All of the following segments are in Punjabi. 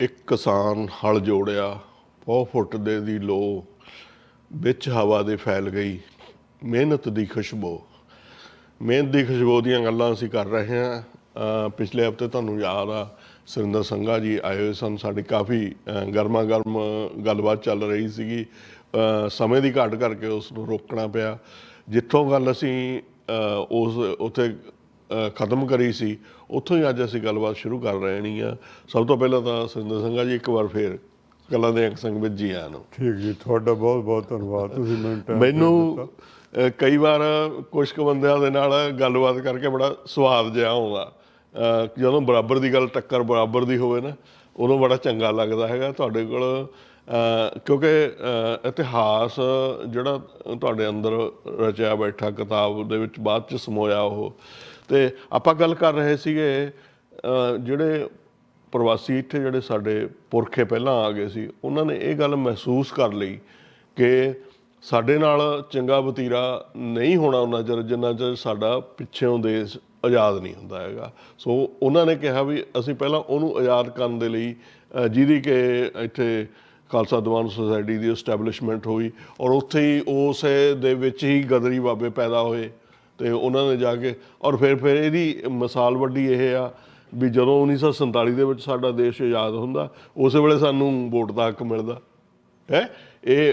ਇੱਕ ਕਿਸਾਨ ਹਲ ਜੋੜਿਆ ਪੌ ਫੁੱਟ ਦੇ ਦੀ ਲੋ, ਵਿੱਚ ਹਵਾ ਦੇ ਫੈਲ ਗਈ, ਮਿਹਨਤ ਦੀ ਖੁਸ਼ਬੂ। ਮਿਹਨਤ ਦੀ ਖੁਸ਼ਬੂ ਦੀਆਂ ਗੱਲਾਂ ਅਸੀਂ ਕਰ ਰਹੇ ਹਾਂ। ਪਿਛਲੇ ਹਫ਼ਤੇ ਤੁਹਾਨੂੰ ਯਾਦ ਆ, ਸੁਰਿੰਦਰ ਸੰਘਾ ਜੀ ਆਏ ਹੋਏ ਸਨ, ਸਾਡੀ ਕਾਫੀ ਗਰਮਾ ਗਰਮ ਗੱਲਬਾਤ ਚੱਲ ਰਹੀ ਸੀਗੀ। ਸਮੇਂ ਦੀ ਘਾਟ ਕਰਕੇ ਉਸ ਨੂੰ ਰੋਕਣਾ ਪਿਆ। ਜਿੱਥੋਂ ਗੱਲ ਅਸੀਂ ਉਸ, ਉਥੇ ਖਤਮ ਕਰੀ ਸੀ ਉੱਥੋਂ ਹੀ ਅੱਜ ਅਸੀਂ ਗੱਲਬਾਤ ਸ਼ੁਰੂ ਕਰ ਰਹੇ ਆ ਸਭ ਤੋਂ ਪਹਿਲਾਂ ਤਾਂ ਸੁਰਿੰਦਰ ਸੰਘਾ ਜੀ ਇੱਕ ਵਾਰ ਫੇਰ ਗੱਲਾਂ ਦੇ ਅੰਗ ਸੰਗ ਵਿੱਚ ਜੀ ਆਇਆਂ ਨੂੰ। ਠੀਕ ਜੀ ਤੁਹਾਡਾ ਬਹੁਤ ਬਹੁਤ ਧੰਨਵਾਦ ਤੁਸੀਂ ਮੈਨੂੰ ਮੈਨੂੰ ਕਈ ਵਾਰ ਕੁਝ ਕੁ ਬੰਦਿਆਂ ਦੇ ਨਾਲ ਗੱਲਬਾਤ ਕਰਕੇ ਬੜਾ ਸਵਾਦ ਜਿਹਾ ਆਉਂਦਾ। ਜਦੋਂ ਬਰਾਬਰ ਦੀ ਗੱਲ ਟੱਕਰ ਬਰਾਬਰ ਦੀ ਹੋਵੇ ਨਾ ਉਦੋਂ ਬੜਾ ਚੰਗਾ ਲੱਗਦਾ ਹੈਗਾ ਤੁਹਾਡੇ ਕੋਲ। ਕਿਉਂਕਿ ਇਤਿਹਾਸ ਜਿਹੜਾ ਤੁਹਾਡੇ ਅੰਦਰ ਰਚਿਆ ਬੈਠਾ ਕਿਤਾਬ ਦੇ ਵਿੱਚ ਬਾਅਦ ਚ ਸਮੋਇਆ ਉਹ ਤੇ ਆਪਾਂ ਗੱਲ ਕਰ ਰਹੇ ਸੀਗੇ ਜਿਹੜੇ ਪ੍ਰਵਾਸੀ ਇੱਥੇ ਜਿਹੜੇ ਸਾਡੇ ਪੁਰਖੇ ਪਹਿਲਾਂ ਆ ਗਏ ਸੀ, ਉਹਨਾਂ ਨੇ ਇਹ ਗੱਲ ਮਹਿਸੂਸ ਕਰ ਲਈ ਕਿ ਸਾਡੇ ਨਾਲ ਚੰਗਾ ਵਤੀਰਾ ਨਹੀਂ ਹੋਣਾ ਉਹਨਾਂ ਚਿਰ, ਜਿੰਨਾ ਚਿਰ ਸਾਡਾ ਪਿੱਛੇੋਂ ਦੇਸ਼ ਆਜ਼ਾਦ ਨਹੀਂ ਹੁੰਦਾ ਹੈਗਾ। ਸੋ ਉਹਨਾਂ ਨੇ ਕਿਹਾ ਵੀ ਅਸੀਂ ਪਹਿਲਾਂ ਉਹਨੂੰ ਆਜ਼ਾਦ ਕਰਨ ਦੇ ਲਈ ਜਿਹਦੀ ਕਿ ਇੱਥੇ ਖਾਲਸਾ ਦੀਵਾਨ ਸੁਸਾਇਟੀ ਦੀ ਐਸਟੈਬਲਿਸ਼ਮੈਂਟ ਹੋਈ ਔਰ ਉੱਥੇ ਹੀ ਉਸੇ ਦੇ ਵਿੱਚ ਹੀ ਗਦਰੀ ਬਾਬੇ ਪੈਦਾ ਹੋਏ। ਤੇ ਉਹਨਾਂ ਨੇ ਜਾ ਕੇ, ਔਰ ਫਿਰ ਫਿਰ ਇਹਦੀ ਮਿਸਾਲ ਵੱਡੀ ਇਹ ਆ ਵੀ ਜਦੋਂ 1947 ਦੇ ਵਿੱਚ ਸਾਡਾ ਦੇਸ਼ ਆਜ਼ਾਦ ਹੁੰਦਾ, ਉਸੇ ਵੇਲੇ ਸਾਨੂੰ ਵੋਟ ਦਾ ਹੱਕ ਮਿਲਦਾ। ਹੈ? ਇਹ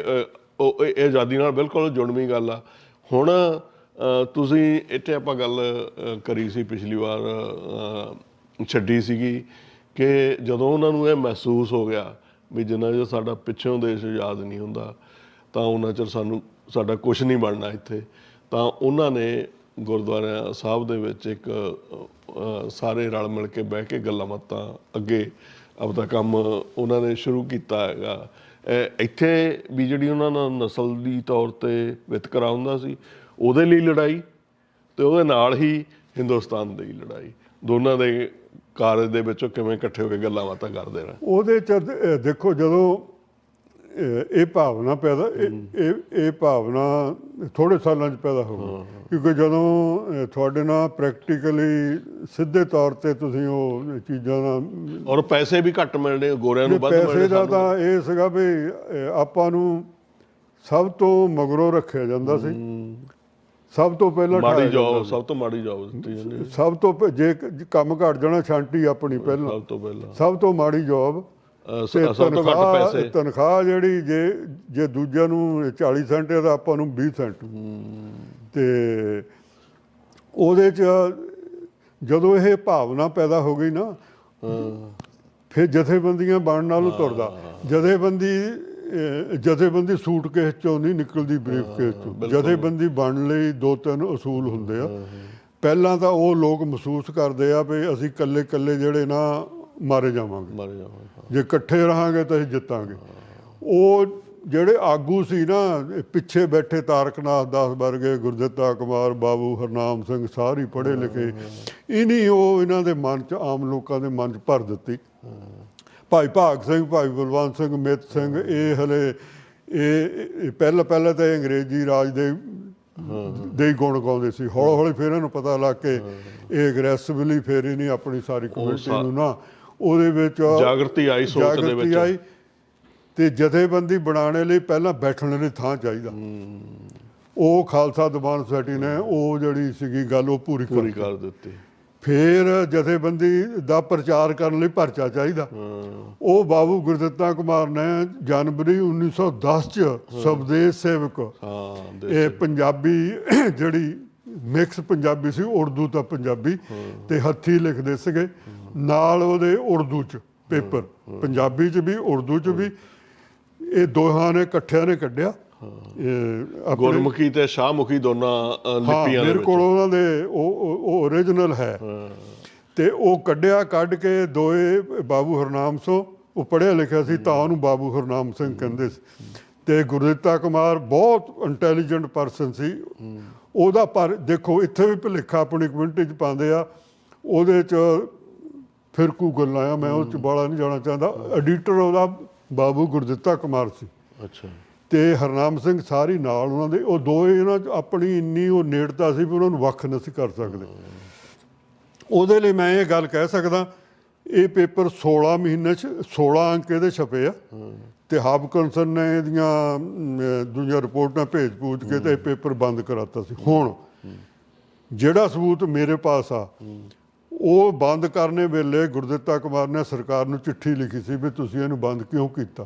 ਇਹ ਆਜ਼ਾਦੀ ਨਾਲ ਬਿਲਕੁਲ ਜੁੜਵੀਂ ਗੱਲ ਆ। ਹੁਣ ਤੁਸੀਂ ਇੱਥੇ ਆਪਾਂ ਗੱਲ ਕਰੀ ਸੀ ਪਿਛਲੀ ਵਾਰ ਛੱਡੀ ਸੀਗੀ ਕਿ ਜਦੋਂ ਉਹਨਾਂ ਨੂੰ ਇਹ ਮਹਿਸੂਸ ਹੋ ਗਿਆ ਵੀ ਜਿੰਨਾ ਚਿਰ ਸਾਡਾ ਪਿੱਛੋਂ ਦੇਸ਼ ਆਜ਼ਾਦ ਨਹੀਂ ਹੁੰਦਾ, ਤਾਂ ਉਹਨਾਂ ਚਿਰ ਸਾਨੂੰ, ਸਾਡਾ ਕੁਝ ਨਹੀਂ ਬਣਨਾ ਇੱਥੇ। ਤਾਂ ਉਹਨਾਂ ਨੇ ਗੁਰਦੁਆਰਾ ਸਾਹਿਬ ਦੇ ਵਿੱਚ ਇੱਕ ਸਾਰੇ ਰਲ ਮਿਲ ਕੇ ਬਹਿ ਕੇ ਗੱਲਾਂ ਬਾਤਾਂ ਅੱਗੇ ਆਪਦਾ ਕੰਮ ਉਹਨਾਂ ਨੇ ਸ਼ੁਰੂ ਕੀਤਾ ਹੈਗਾ। ਇੱਥੇ ਵੀ ਜਿਹੜੀ ਉਹਨਾਂ ਨਾਲ ਨਸਲ ਦੀ ਤੌਰ ਤੇ ਵਿਤਕਰਾ ਹੁੰਦਾ ਸੀ, ਉਹਦੇ ਲਈ ਲੜਾਈ ਤੇ ਉਹਦੇ ਨਾਲ ਹੀ ਹਿੰਦੁਸਤਾਨ ਦੀ ਲੜਾਈ। ਦੋਨਾਂ ਦੇ ਕਾਰਜ ਦੇ ਵਿੱਚੋਂ ਕਿਵੇਂ ਇਕੱਠੇ ਹੋ ਕੇ ਗੱਲਾਂ ਬਾਤਾਂ ਕਰਦੇ ਰਹੇ। ਉਹਦੇ ਚ ਦੇਖੋ ਜਦੋਂ ਇਹ ਭਾਵਨਾ ਪੈਦਾ ਇਹ ਇਹ ਇਹ ਭਾਵਨਾ ਥੋੜੇ ਸਾਲਾਂ ਚ ਪੈਦਾ ਹੋ ਗਈ ਕਿਉਂਕਿ ਜਦੋਂ ਤੁਹਾਡੇ ਨਾਲ ਪ੍ਰੈਕਟੀਕਲੀ ਸਿੱਧੇ ਤੌਰ ਤੇ ਤੁਸੀਂ ਉਹ ਚੀਜ਼ਾਂ ਦਾ ਔਰ ਪੈਸੇ ਵੀ ਘੱਟ ਮਿਲਣੇ ਗੋਰਿਆਂ ਨੂੰ ਵੱਧ ਪੈਸੇ ਮਿਲਣੇ ਦਾ ਸਾਨੂੰ। ਤਾਂ ਇਹ ਸੀਗਾ ਵੀ ਅਹ, ਆਪਾਂ ਨੂੰ ਸਭ ਤੋਂ ਮਗਰੋਂ ਰੱਖਿਆ ਜਾਂਦਾ ਸੀ। ਸਭ ਤੋਂ ਪਹਿਲਾਂ ਮਾੜੀ ਠਾਇਆ ਜਾਂਦਾ ਸਭ ਤੋਂ ਮਾੜੀ ਜੋਬ ਦਿੱਤੀ ਜਾਂਦੀ ਸੀ। ਸਭ ਤੋਂ ਪ- ਜੇ ਕ- ਕੰਮ ਘਟ ਜਾਣਾ ਛਾਂਟੀ ਆਪਣੀ ਪਹਿਲਾਂ। ਸਭ ਤੋਂ ਪਹਿਲਾਂ। ਸਭ ਤੋਂ ਮਾੜੀ ਜੌਬ ਤੇ ਸਭ ਤੋਂ ਘੱਟ ਤਨਖਾਹ ਪੈਸੇ। ਤਨਖਾਹ ਜਿਹੜੀ ਜੇ ਜੇ ਦੂਜਿਆਂ ਨੂੰ 40 ਸੈਂਟ ਹੈ ਤਾਂ ਆਪਾਂ ਨੂੰ 20 ਸੈਂਟ। ਤੇ ਉਹਦੇ ਚ ਜਦੋਂ ਇਹ ਭਾਵਨਾ ਪੈਦਾ ਹੋ ਗਈ ਨਾ ਫਿਰ ਜਥੇਬੰਦੀਆਂ ਬਣਨ ਨਾਲੋਂ ਤੁਰਦਾ। ਜਥੇਬੰਦੀ ਅਹ, ਜਥੇਬੰਦੀ ਸੂਟਕੇਸ ਚੋਂ ਨਹੀਂ ਨਿਕਲਦੀ ਬਰੀਫਕੇਸ ਚੋਂ। ਜਥੇਬੰਦੀ ਬਣਨ ਲਈ ਦੋ ਤਿੰਨ ਅਸੂਲ ਹੁੰਦੇ ਆ। ਪਹਿਲਾਂ ਤਾਂ ਉਹ ਲੋਕ ਮਹਿਸੂਸ ਕਰਦੇ ਆ ਵੀ ਅਸੀਂ ਇਕੱਲੇ ਇਕੱਲੇ ਜਿਹੜੇ ਨਾ ਮਾਰੇ ਜਾਵਾਂਗੇ। ਮਰ ਜਾਵਾਂਗੇ ਜੇ ਇਕੱਠੇ ਰਹਾਂਗੇ ਤਾਂ ਅਸੀਂ ਜਿੱਤਾਂਗੇ। ਉਹ ਜਿਹੜੇ ਆਗੂ ਸੀ ਨਾ ਪਿੱਛੇ ਬੈਠੇ ਤਾਰਕਨਾਥ ਦਾਸ ਵਰਗੇ ਗੁਰਦਿੱਤਾ ਕੁਮਾਰ ਬਾਬੂ ਹਰਨਾਮ ਸਿੰਘ ਸਾਰੇ ਪੜ੍ਹੇ ਲਿਖੇ। ਇਨੀ ਉਹ ਇਹਨਾਂ ਦੇ ਮਨ ਚ ਆਮ ਲੋਕਾਂ ਦੇ ਮਨ ਚ ਭਰ ਦਿੱਤੀ। ਭਾਈ ਭਾਗ ਸਿੰਘ ਭਾਈ ਬਲਵੰਤ ਸਿੰਘ ਮਿੱਤ ਸਿੰਘ ਇਹ ਹਲੇ ਇਹ ਪਹਿਲਾਂ ਪਹਿਲਾਂ ਤਾਂ ਇਹ ਅੰਗਰੇਜ਼ੀ ਰਾਜ ਦੇ ਦੇ ਗੁਣ ਗਾਉਂਦੇ ਸੀ। ਹੌਲੀ ਹੌਲੀ ਫਿਰ ਇਹਨੂੰ ਪਤਾ ਲੱਗ ਕੇ ਇਹ ਅਗਰੈਸਿਵਲੀ ਫਿਰ ਇਹਨੇ ਆਪਣੀ ਸਾਰੀ ਕਮਿਊਨਿਟੀ ਨੂੰ ਨਾ ਉਹਦੇ ਵਿੱਚ ਜਾਗਰਤੀ ਆਈ ਸੋਚ ਦੇ ਵਿੱਚ। ਆਈ ਤੇ ਜਥੇਬੰਦੀ ਬਣਾਉਣੇ ਲਈ ਪਹਿਲਾਂ ਬੈਠਣ ਲਈ ਥਾਂ ਚਾਹੀਦਾ। ਉਹ ਖਾਲਸਾ ਦੀਵਾਨ ਸੁਸਾਇਟੀ ਨੇ ਉਹ ਜਿਹੜੀ ਸੀਗੀ ਗੱਲ ਉਹ ਪੂਰੀ ਪੂਰੀ ਕਰ ਦਿੱਤੀ। ਫਿਰ ਜਥੇਬੰਦੀ ਦਾ ਪ੍ਰਚਾਰ ਕਰਨ ਲਈ ਪਰਚਾ ਚਾਹੀਦਾ। ਉਹ ਬਾਬੂ ਗੁਰਦਿੱਤਾ ਕੁਮਾਰ ਨੇ ਜਨਵਰੀ 1910 ਚ ਸਬਦੇਸ਼ ਸੇਵਕ ਇਹ ਪੰਜਾਬੀ ਜਿਹੜੀ ਮਿਕਸ ਪੰਜਾਬੀ ਸੀ ਉਰਦੂ ਤਾਂ ਪੰਜਾਬੀ ਤੇ ਹੱਥੀ ਲਿਖਦੇ ਸੀਗੇ। ਨਾਲ ਉਹਦੇ ਉਰਦੂ ਚ ਪੇਪਰ। ਪੰਜਾਬੀ ਚ ਵੀ ਉਰਦੂ ਚ ਵੀ। ਇਹ ਦੋਹਾਂ ਨੇ ਇਕੱਠਿਆਂ ਨੇ ਕੱਢਿਆ। ਗੁਰਮੁਖੀ ਤੇ ਸ਼ਾਹਮੁਖੀ ਦੋਨਾਂ ਲਿਪੀਆਂ ਦੇ ਮੇਰੇ ਕੋਲ ਉਹਨਾਂ ਦੇ ਉਹ ਉਹ- ਓਰੀਜਨਲ ਹੈ। ਤੇ ਉਹ ਕੱਢਿਆ ਕੱਢ ਕੇ ਦੋਏ ਬਾਬੂ ਹਰਨਾਮ ਸਿੰਘ ਉਹ ਪੜ੍ਹਿਆ ਲਿਖਿਆ ਸੀ ਤਾਂ ਉਹਨੂੰ ਬਾਬੂ ਹਰਨਾਮ ਸਿੰਘ ਕਹਿੰਦੇ ਸੀ। ਤੇ ਗੁਰਦਿੱਤਾ ਕੁਮਾਰ ਬਹੁਤ ਇੰਟੈਲੀਜੈਂਟ ਪਰਸਨ ਸੀ। ਉਹਦਾ ਪਰ ਦੇਖੋ ਇੱਥੇ ਵੀ ਭੁਲੇਖਾ ਆਪਣੀ ਕਮਿਊਨਿਟੀ 'ਚ ਪਾਉਂਦੇ ਆ। ਉਹਦੇ 'ਚ ਫਿਰਕੂ ਗੱਲਾਂ ਆ ਮੈਂ ਉਹ 'ਚ ਬਾਲਾ ਨਹੀਂ ਜਾਣਾ ਚਾਹੁੰਦਾ। ਐਡੀਟਰ ਉਹਦਾ ਬਾਬੂ ਗੁਰਦਿੱਤਾ ਕੁਮਾਰ ਸੀ। ਅੱਛਾ। ਤੇ ਹਰਨਾਮ ਸਿੰਘ ਸਾਰੀ ਨਾਲ ਉਹਨਾਂ ਦੇ ਉਹ ਦੋਏ ਇਹਨਾਂ 'ਚ ਆਪਣੀ ਇੰਨੀ ਉਹ ਨੇੜਤਾ ਸੀ ਵੀ ਉਹਨਾਂ ਨੂੰ ਵੱਖ ਨਹੀਂ ਸੀ ਕਰ ਸਕਦੇ। ਉਹਦੇ ਲਈ ਮੈਂ ਇਹ ਗੱਲ ਕਹਿ ਸਕਦਾ ਇਹ ਪੇਪਰ 16 ਮਹੀਨੇ ਚ 16 ਅੰਕ ਇਹਦੇ ਛਪੇ ਆ। ਤੇ ਹਾਬਕਨਸਨ ਨੇ ਇਹਦੀਆਂ ਦੁਨੀਆ ਰਿਪੋਰਟਾਂ ਭੇਜ ਪੂਜ ਕੇ ਤੇ ਇਹ ਪੇਪਰ ਬੰਦ ਕਰਾਤਾ ਸੀ। ਹੁਣ ਜਿਹੜਾ ਸਬੂਤ ਮੇਰੇ ਪਾਸ ਆ ਉਹ ਬੰਦ ਕਰਨੇ ਵੇਲੇ ਗੁਰਦਿੱਤਾ ਕੁਮਾਰ ਨੇ ਸਰਕਾਰ ਨੂੰ ਚਿੱਠੀ ਲਿਖੀ ਸੀ ਵੀ ਤੁਸੀਂ ਇਹਨੂੰ ਬੰਦ ਕਿਉਂ ਕੀਤਾ?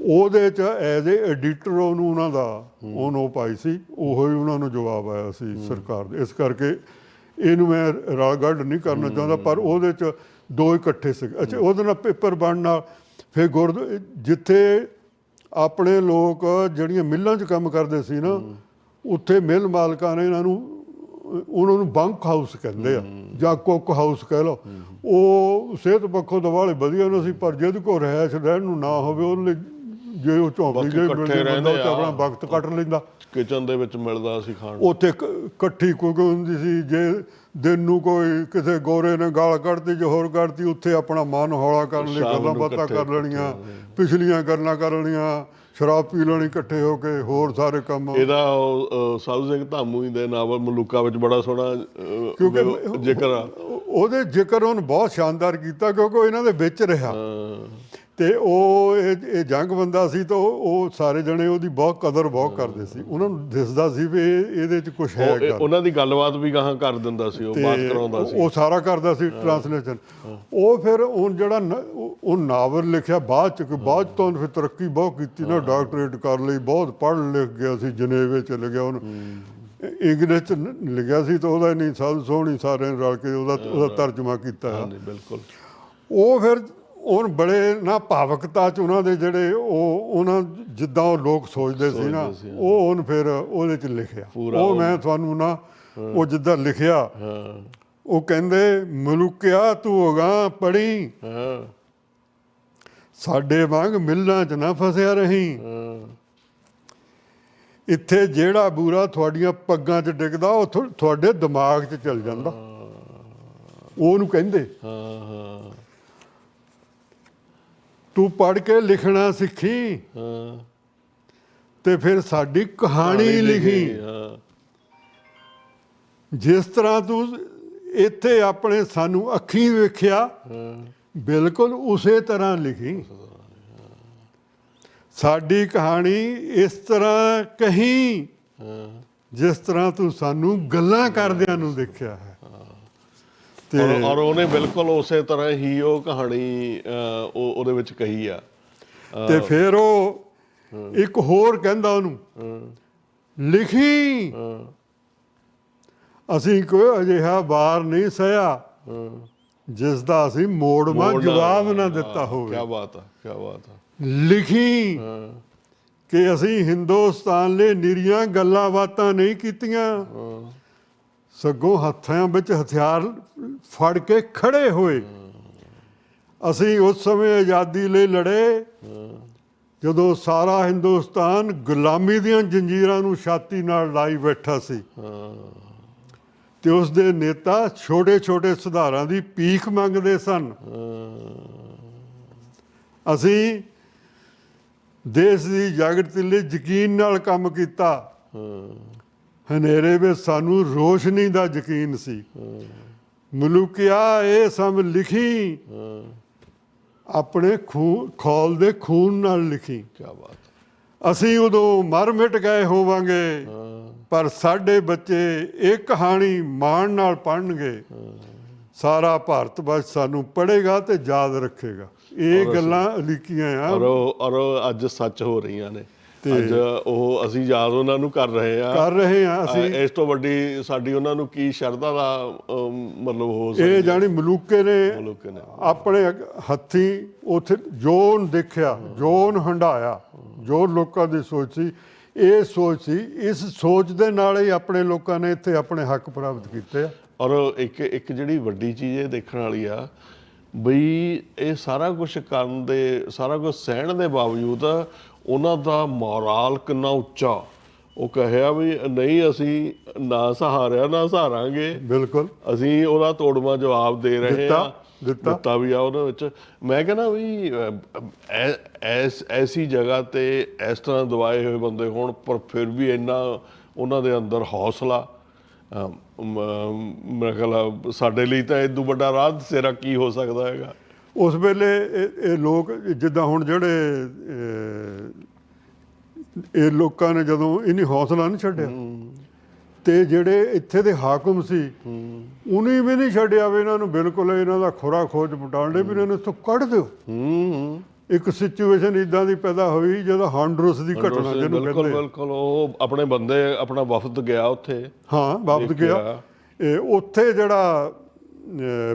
ਉਹਦੇ ਚ ਐਜ਼ ਏ ਐਡੀਟਰ ਉਹਨੂੰ ਉਹਨਾਂ ਦਾ ਉਹਨੂੰ ਪਾਈ ਸੀ ਉਹੋ ਹੀ ਉਹਨਾਂ ਨੂੰ ਜਵਾਬ ਆਇਆ ਸੀ ਸਰਕਾਰ ਦੇ। ਇਸ ਕਰਕੇ ਇਹਨੂੰ ਮੈਂ ਰਾਗੜ ਨਹੀਂ ਕਰਨਾ ਚਾਹੁੰਦਾ ਪਰ ਉਹਦੇ ਚ ਦੋ ਇਕੱਠੇ ਸੀ। ਅੱਛਾ ਉਹਦੇ ਨਾਲ ਪੇਪਰ ਬਣਨ ਨਾਲ ਫਿਰ ਗੁਰਦ ਜਿੱਥੇ ਆਪਣੇ ਲੋਕ ਜਿਹੜੀਆਂ ਮਿੱਲਾਂ 'ਚ ਕੰਮ ਕਰਦੇ ਸੀ ਨਾ ਉੱਥੇ ਮਿੱਲ ਮਾਲਕਾਂ ਨੇ ਇਹਨਾਂ ਨੂੰ ਉਹਨਾਂ ਨੂੰ ਬੰਕ ਹਾਊਸ ਕਹਿੰਦੇ ਆ ਜਾਂ ਕੁੱਕ ਹਾਊਸ ਕਹਿ ਲਓ ਉਹ ਸਿਹਤ ਪੱਖੋਂ ਤਾਂ ਵਾਲੇ ਵਧੀਆ ਉਹਨਾਂ ਸੀ ਪਰ ਜਿਹਦੇ ਕੋਲ ਰਹਿਸ਼ ਰਹਿਣ ਨੂੰ ਨਾ ਹੋਵੇ ਉਹਦੇ ਲਈ ਜੇ ਉਹ ਝੌਂਪੜੀ ਮਿਲਦੀ ਬੰਦਾ। ਆਪਣਾ ਵਕਤ ਕੱਟ ਲੈਂਦਾ ਕਿਚਨ ਦੇ ਵਿੱਚ ਮਿਲਦਾ ਸੀ ਖਾਣ ਨੂੰ। ਉੱਥੇ ਇਕੱਠੀ ਕੋਈ ਹੁੰਦੀ ਸੀ ਜੇ ਦਿਨ ਨੂੰ ਕੋਈ ਕਿਸੇ ਗੋਰੇ ਨੇ ਗਾਲ ਕੱਢਤੀ ਜੇ ਹੋਰ ਕੱਢਤੀ ਉੱਥੇ ਆਪਣਾ ਮਨ ਹੌਲਾ ਕਰਨ ਲਈ ਗੱਲਾਂ ਬਾਤਾਂ ਕਰ ਲੈਣੀਆਂ ਪਿਛਲੀਆਂ ਗੱਲਾਂ ਕਰ ਲੈਣੀਆਂ ਸ਼ਰਾਬ ਪੀ ਲੈਣੀ ਇਕੱਠੇ ਹੋ ਕੇ ਹੋਰ ਸਾਰੇ ਕੰਮ। ਇਹਦਾ ਸਾਧੂ ਸਿੰਘ ਧਾਮੂ ਜੀ ਦੇ ਨਾਵਲ ਮਲੂਕਾ ਵਿੱਚ ਬੜਾ ਸੋਹਣਾ ਕਿਉਂਕਿ ਜ਼ਿਕਰ ਉਹਦੇ ਜ਼ਿਕਰ ਉਹਨੇ ਬਹੁਤ ਸ਼ਾਨਦਾਰ ਕੀਤਾ ਕਿਉਂਕਿ ਉਹ ਇਹਨਾਂ ਦੇ ਵਿੱਚ ਰਿਹਾ। ਤੇ ਉਹ ਇਹ ਇਹ ਜੰਗ ਬੰਦਾ ਸੀ ਤਾਂ ਉਹ ਸਾਰੇ ਜਣੇ ਉਹਦੀ ਬਹੁਤ ਕਦਰ ਬਹੁਤ ਕਰਦੇ ਸੀ। ਉਹਨਾਂ ਨੂੰ ਦਿਸਦਾ ਸੀ ਵੀ ਇਹ- ਇਹਦੇ 'ਚ ਕੁਝ ਹੈ ਗੱਲ। ਉਹਨਾਂ ਦੀ ਗੱਲਬਾਤ ਵੀ ਗਾਹਾਂ ਕਰ ਦਿੰਦਾ ਸੀ ਉਹ ਬਾਤ ਤੇ ਕਰਾਉਂਦਾ ਸੀ। ਉਹ ਸਾਰਾ ਕਰਦਾ ਸੀ ਟ੍ਰਾਂਸਲੇਸ਼ਨ ਉਹ ਫਿਰ ਉਹ ਜਿਹੜਾ ਨ- ਉਹ- ਉਹ ਨਾਵਲ ਲਿਖਿਆ ਬਾਅਦ ਚ ਕਿ ਬਾਅਦ 'ਚ ਤਾਂ ਉਹਨੇ ਫਿਰ ਤਰੱਕੀ ਬਹੁਤ ਕੀਤੀ ਨਾ ਡਾਕਟਰੇਟ ਕਰ ਲਈ ਬਹੁਤ ਪੜ੍ਹ ਲਿਖ ਗਿਆ ਸੀ ਜਨੇਵੇ ਚਲੇ ਗਿਆ ਉਹਨੂੰ। ਇੰਗਲਿਸ਼ ਚ ਨ- ਲਿਖਿਆ ਸੀ ਤਾਂ ਉਹਦਾ ਨਹੀਂ ਸਾਧ ਸੋਹਣੀ ਸਾਰਿਆਂ ਨੇ ਰਲ ਕੇ ਉਹਦਾ ਉਹਦਾ ਤਰਜਮਾ ਕੀਤਾ। ਹੈ ਹਾਂਜੀ ਬਿਲਕੁਲ। ਉਹ ਫਿਰ ਉਹ ਬੜੇ ਨਾ ਭਾਵਕਤਾ ਚ ਉਹਨਾਂ ਦੇ ਜਿਹੜੇ ਉਹ ਉਹਨਾਂ ਜਿੱਦਾਂ ਉਹ ਲੋਕ ਸੋਚਦੇ ਸੀ ਨਾ ਉਹ ਉਹਨ ਫਿਰ ਉਹਦੇ ਚ ਲਿਖਿਆ। ਉਹ ਮੈਂ ਤੁਹਾਨੂੰ ਨਾ ਉਹ ਜਿੱਦਾਂ ਲਿਖਿਆ ਉਹ ਕਹਿੰਦੇ ਮਲੂਕਿਆ ਤੂੰ ਹੋਗਾ ਪੜੀ ਸਾਡੇ ਵਾਂਗ ਮਿੱਲਾਂ 'ਚ ਨਾ ਫਸਿਆ ਰਹੀਂ। ਇੱਥੇ ਜਿਹੜਾ ਬੂਰਾ ਤੁਹਾਡੀਆਂ ਪੱਗਾਂ 'ਚ ਡਿੱਗਦਾ ਉਹ ਤੁਹਾਡੇ ਦਿਮਾਗ 'ਚ ਚਲ ਜਾਂਦਾ। ਉਹਨੂੰ ਕਹਿੰਦੇ। ਹਾਂ ਹਾਂ। ਤੂੰ ਪੜ ਕੇ ਲਿਖਣਾ ਸਿੱਖੀ। ਹਾਂ। ਤੇ ਫਿਰ ਸਾਡੀ ਕਹਾਣੀ ਲਿਖੀ ਹਾਂ। ਜਿਸ ਤਰ੍ਹਾਂ ਤੂੰ ਇੱਥੇ ਆਪਣੇ ਸਾਨੂੰ ਅੱਖੀਂ ਵੇਖਿਆ ਹਾਂ। ਬਿਲਕੁਲ ਉਸੇ ਤਰ੍ਹਾਂ ਲਿਖੀ। ਸਾਡੀ ਕਹਾਣੀ ਇਸ ਤਰ੍ਹਾਂ ਕਹੀ ਹਾਂ। ਜਿਸ ਤਰ੍ਹਾਂ ਤੂੰ ਸਾਨੂੰ ਗੱਲਾਂ ਕਰਦਿਆਂ ਨੂੰ ਦੇਖਿਆ ਹੈ। ਤੇ ਔਰ ਉਹਨੇ ਬਿਲਕੁਲ ਉਸੇ ਤਰ੍ਹਾਂ ਹੀ ਉਹ ਕਹਾਣੀ ਉਹ ਉਹਦੇ ਵਿੱਚ ਕਹੀ ਆ। ਤੇ ਫਿਰ ਉਹ ਇੱਕ ਹੋਰ ਕਹਿੰਦਾ ਉਹਨੂੰ ਲਿਖੀ। ਅਸੀਂ ਕੋਈ ਅਜਿਹਾ ਵਾਰ ਨਹੀਂ ਸਹਿਆ ਜਿਸ ਦਾ ਅਸੀਂ ਮੋੜਵਾ ਜਵਾਬ ਨਾ ਦਿੱਤਾ ਹੋਵੇ। ਕੀ ਬਾਤ ਆ ਕੀ ਬਾਤ ਆ। ਲਿਖੀ ਕਿ ਅਸੀਂ ਹਿੰਦੁਸਤਾਨ ਲਈ ਨਿਰੀਆਂ ਗੱਲਾਂ ਬਾਤਾਂ ਨਹੀਂ ਕੀਤੀਆਂ। ਸਗੋਂ ਹੱਥਾਂ ਵਿੱਚ ਹਥਿਆਰ ਫੜ ਕੇ ਖੜੇ ਹੋਏ। ਅਸੀਂ ਉਸ ਸਮੇਂ ਆਜ਼ਾਦੀ ਲਈ ਲੜੇ। ਜਦੋਂ ਸਾਰਾ ਹਿੰਦੁਸਤਾਨ ਗੁਲਾਮੀ ਦੀਆਂ ਜੰਜੀਰਾਂ ਨੂੰ ਛਾਤੀ ਨਾਲ ਲਾਈ ਬੈਠਾ ਸੀ। ਤੇ ਉਸ ਦੇ ਨੇਤਾ ਛੋਟੇ-ਛੋਟੇ ਸੁਧਾਰਾਂ ਦੀ ਪੀਖ ਮੰਗਦੇ ਸਨ। ਅਸੀਂ ਦੇਸ਼ ਦੀ ਜਾਗਰਤੀ ਲਈ ਯਕੀਨ ਨਾਲ ਕੰਮ ਕੀਤਾ। ਹਨੇਰੇ ਵਿੱਚ ਸਾਨੂੰ ਰੋਸ਼ਨੀ ਦਾ ਯਕੀਨ ਸੀ। ਮਲੂਕਿਆ ਇਹ ਸਭ ਲਿਖੀ। ਆਪਣੇ ਖੂਨ ਖੋਲ ਦੇ ਖੂਨ ਨਾਲ ਲਿਖੀ। ਕੀ ਬਾਤ ਅਸੀਂ ਉਦੋਂ ਮਰ ਮਿਟ ਗਏ ਹੋਵਾਂਗੇ ਪਰ ਸਾਡੇ ਬੱਚੇ ਇਹ ਕਹਾਣੀ ਮਾਣ ਨਾਲ ਪੜ੍ਹਨਗੇ। ਸਾਰਾ ਭਾਰਤ ਵਰਸ਼ ਸਾਨੂੰ ਪੜ੍ਹੇਗਾ ਤੇ ਯਾਦ ਰੱਖੇਗਾ। ਇਹ ਗੱਲਾਂ ਲਿਖੀਆਂ ਆ। ਔਰ ਔਰ ਅੱਜ ਸੱਚ ਹੋ ਰਹੀਆਂ ਨੇ। ਅੱਜ ਉਹ ਅਸੀਂ ਯਾਦ ਉਹਨਾਂ ਨੂੰ ਕਰ ਰਹੇ ਆ ਕਰ ਰਹੇ ਆ ਅਸੀਂ ਇਸ ਤੋਂ ਵੱਡੀ ਸਾਡੀ ਉਹਨਾਂ ਨੂੰ ਕੀ ਸ਼ਰਧਾ ਦਾ ਮਤਲਬ ਹੋ ਇਹ ਸਕਦਾ ਜਾਣੀ ਮਲੂਕੇ ਨੇ ਆਪਣੇ ਹੱਥੀ ਉਥੇ ਜੋਨ ਦੇਖਿਆ ਜੋਨ ਹੰਡਾਇਆ ਜੋ ਲੋਕਾਂ ਦੀ ਸੋਚ ਸੀ। ਇਹ ਸੋਚ ਸੀ ਇਸ ਸੋਚ ਦੇ ਨਾਲ ਹੀ ਆਪਣੇ ਲੋਕਾਂ ਨੇ ਇੱਥੇ ਆਪਣੇ ਹੱਕ ਪ੍ਰਾਪਤ ਕੀਤੇ ਆ। ਔਰ ਇੱਕ ਇੱਕ ਜਿਹੜੀ ਵੱਡੀ ਚੀਜ਼ ਇਹ ਦੇਖਣ ਵਾਲੀ ਆ ਬਈ ਇਹ ਸਾਰਾ ਕੁਝ ਕਰਨ ਦੇ ਸਾਰਾ ਕੁਝ ਸਹਿਣ ਦੇ ਬਾਵਜੂਦ ਉਹਨਾਂ ਦਾ ਮੋਰਲ ਕਿੰਨਾ ਉੱਚਾ। ਉਹ ਕਹਿਆ ਵੀ ਨਹੀਂ ਅਸੀਂ ਨਾ ਸਹਾਰਿਆ ਨਾ ਸਹਾਰਾਂਗੇ। ਬਿਲਕੁਲ। ਅਸੀਂ ਉਹਦਾ ਤੋੜਵਾ ਜਵਾਬ ਦੇ ਰਹੇ ਆ ਦਿੱਤਾ। ਦਿੱਤਾ ਵੀ ਆ ਉਹਦੇ ਵਿੱਚ। ਮੈਂ ਕਹਿੰਦਾ ਵੀ ਐਸ ਐਸੀ ਜਗ੍ਹਾ ਤੇ ਇਸ ਤਰ੍ਹਾਂ ਦਵਾਏ ਹੋਏ ਬੰਦੇ ਹੋਣ ਪਰ ਫਿਰ ਵੀ ਇੰਨਾ ਉਹਨਾਂ ਦੇ ਅੰਦਰ ਹੌਸਲਾ ਮੇਰਾ ਖਿਆਲ ਸਾਡੇ ਲਈ ਤਾਂ ਇਦੋਂ ਵੱਡਾ ਰਾਹ ਸੇਰਾ ਕੀ ਹੋ ਸਕਦਾ ਹੈਗਾ? ਉਸ ਵੇਲੇ ਇਹ ਇਹ ਲੋਕ ਜਿੱਦਾਂ ਹੁਣ ਜਿਹੜੇ ਇਹ ਲੋਕਾਂ ਨੇ ਜਦੋਂ ਇਹਨੀ ਹੌਸਲਾ ਨਹੀਂ ਛੱਡਿਆ ਤੇ ਜਿਹੜੇ ਇੱਥੇ ਦੇ ਹਾਕਮ ਸੀ ਉਹਨੇ ਵੀ ਨਹੀਂ ਛੱਡਿਆ ਵੀ ਇਹਨਾਂ ਨੂੰ ਬਿਲਕੁਲ ਇਹਨਾਂ ਦਾ ਖੁਰਾ ਖੋਜ ਪਟਾਉਂਦੇ ਵੀ ਇਹਨਾਂ ਨੂੰ ਇੱਥੋਂ ਕੱਢ ਦਿਓ। ਹੂੰ ਇੱਕ ਸਿਚੁਏਸ਼ਨ ਇਦਾਂ ਦੀ ਪੈਦਾ ਹੋਈ ਜਦੋਂ ਹਾਂਡਰਸ ਦੀ ਘਟਨਾ ਜਿਹਨੂੰ ਬਿਲਕੁਲ ਕਹਿੰਦੇ ਬਿਲਕੁਲ ਉਹ ਆਪਣੇ ਬੰਦੇ ਆਪਣਾ ਵਫਦ ਗਿਆ ਉੱਥੇ। ਹਾਂ ਵਾਪਸ ਦੇਖਿਆ। ਗਿਆ। ਇਹ ਉੱਥੇ ਜਿਹੜਾ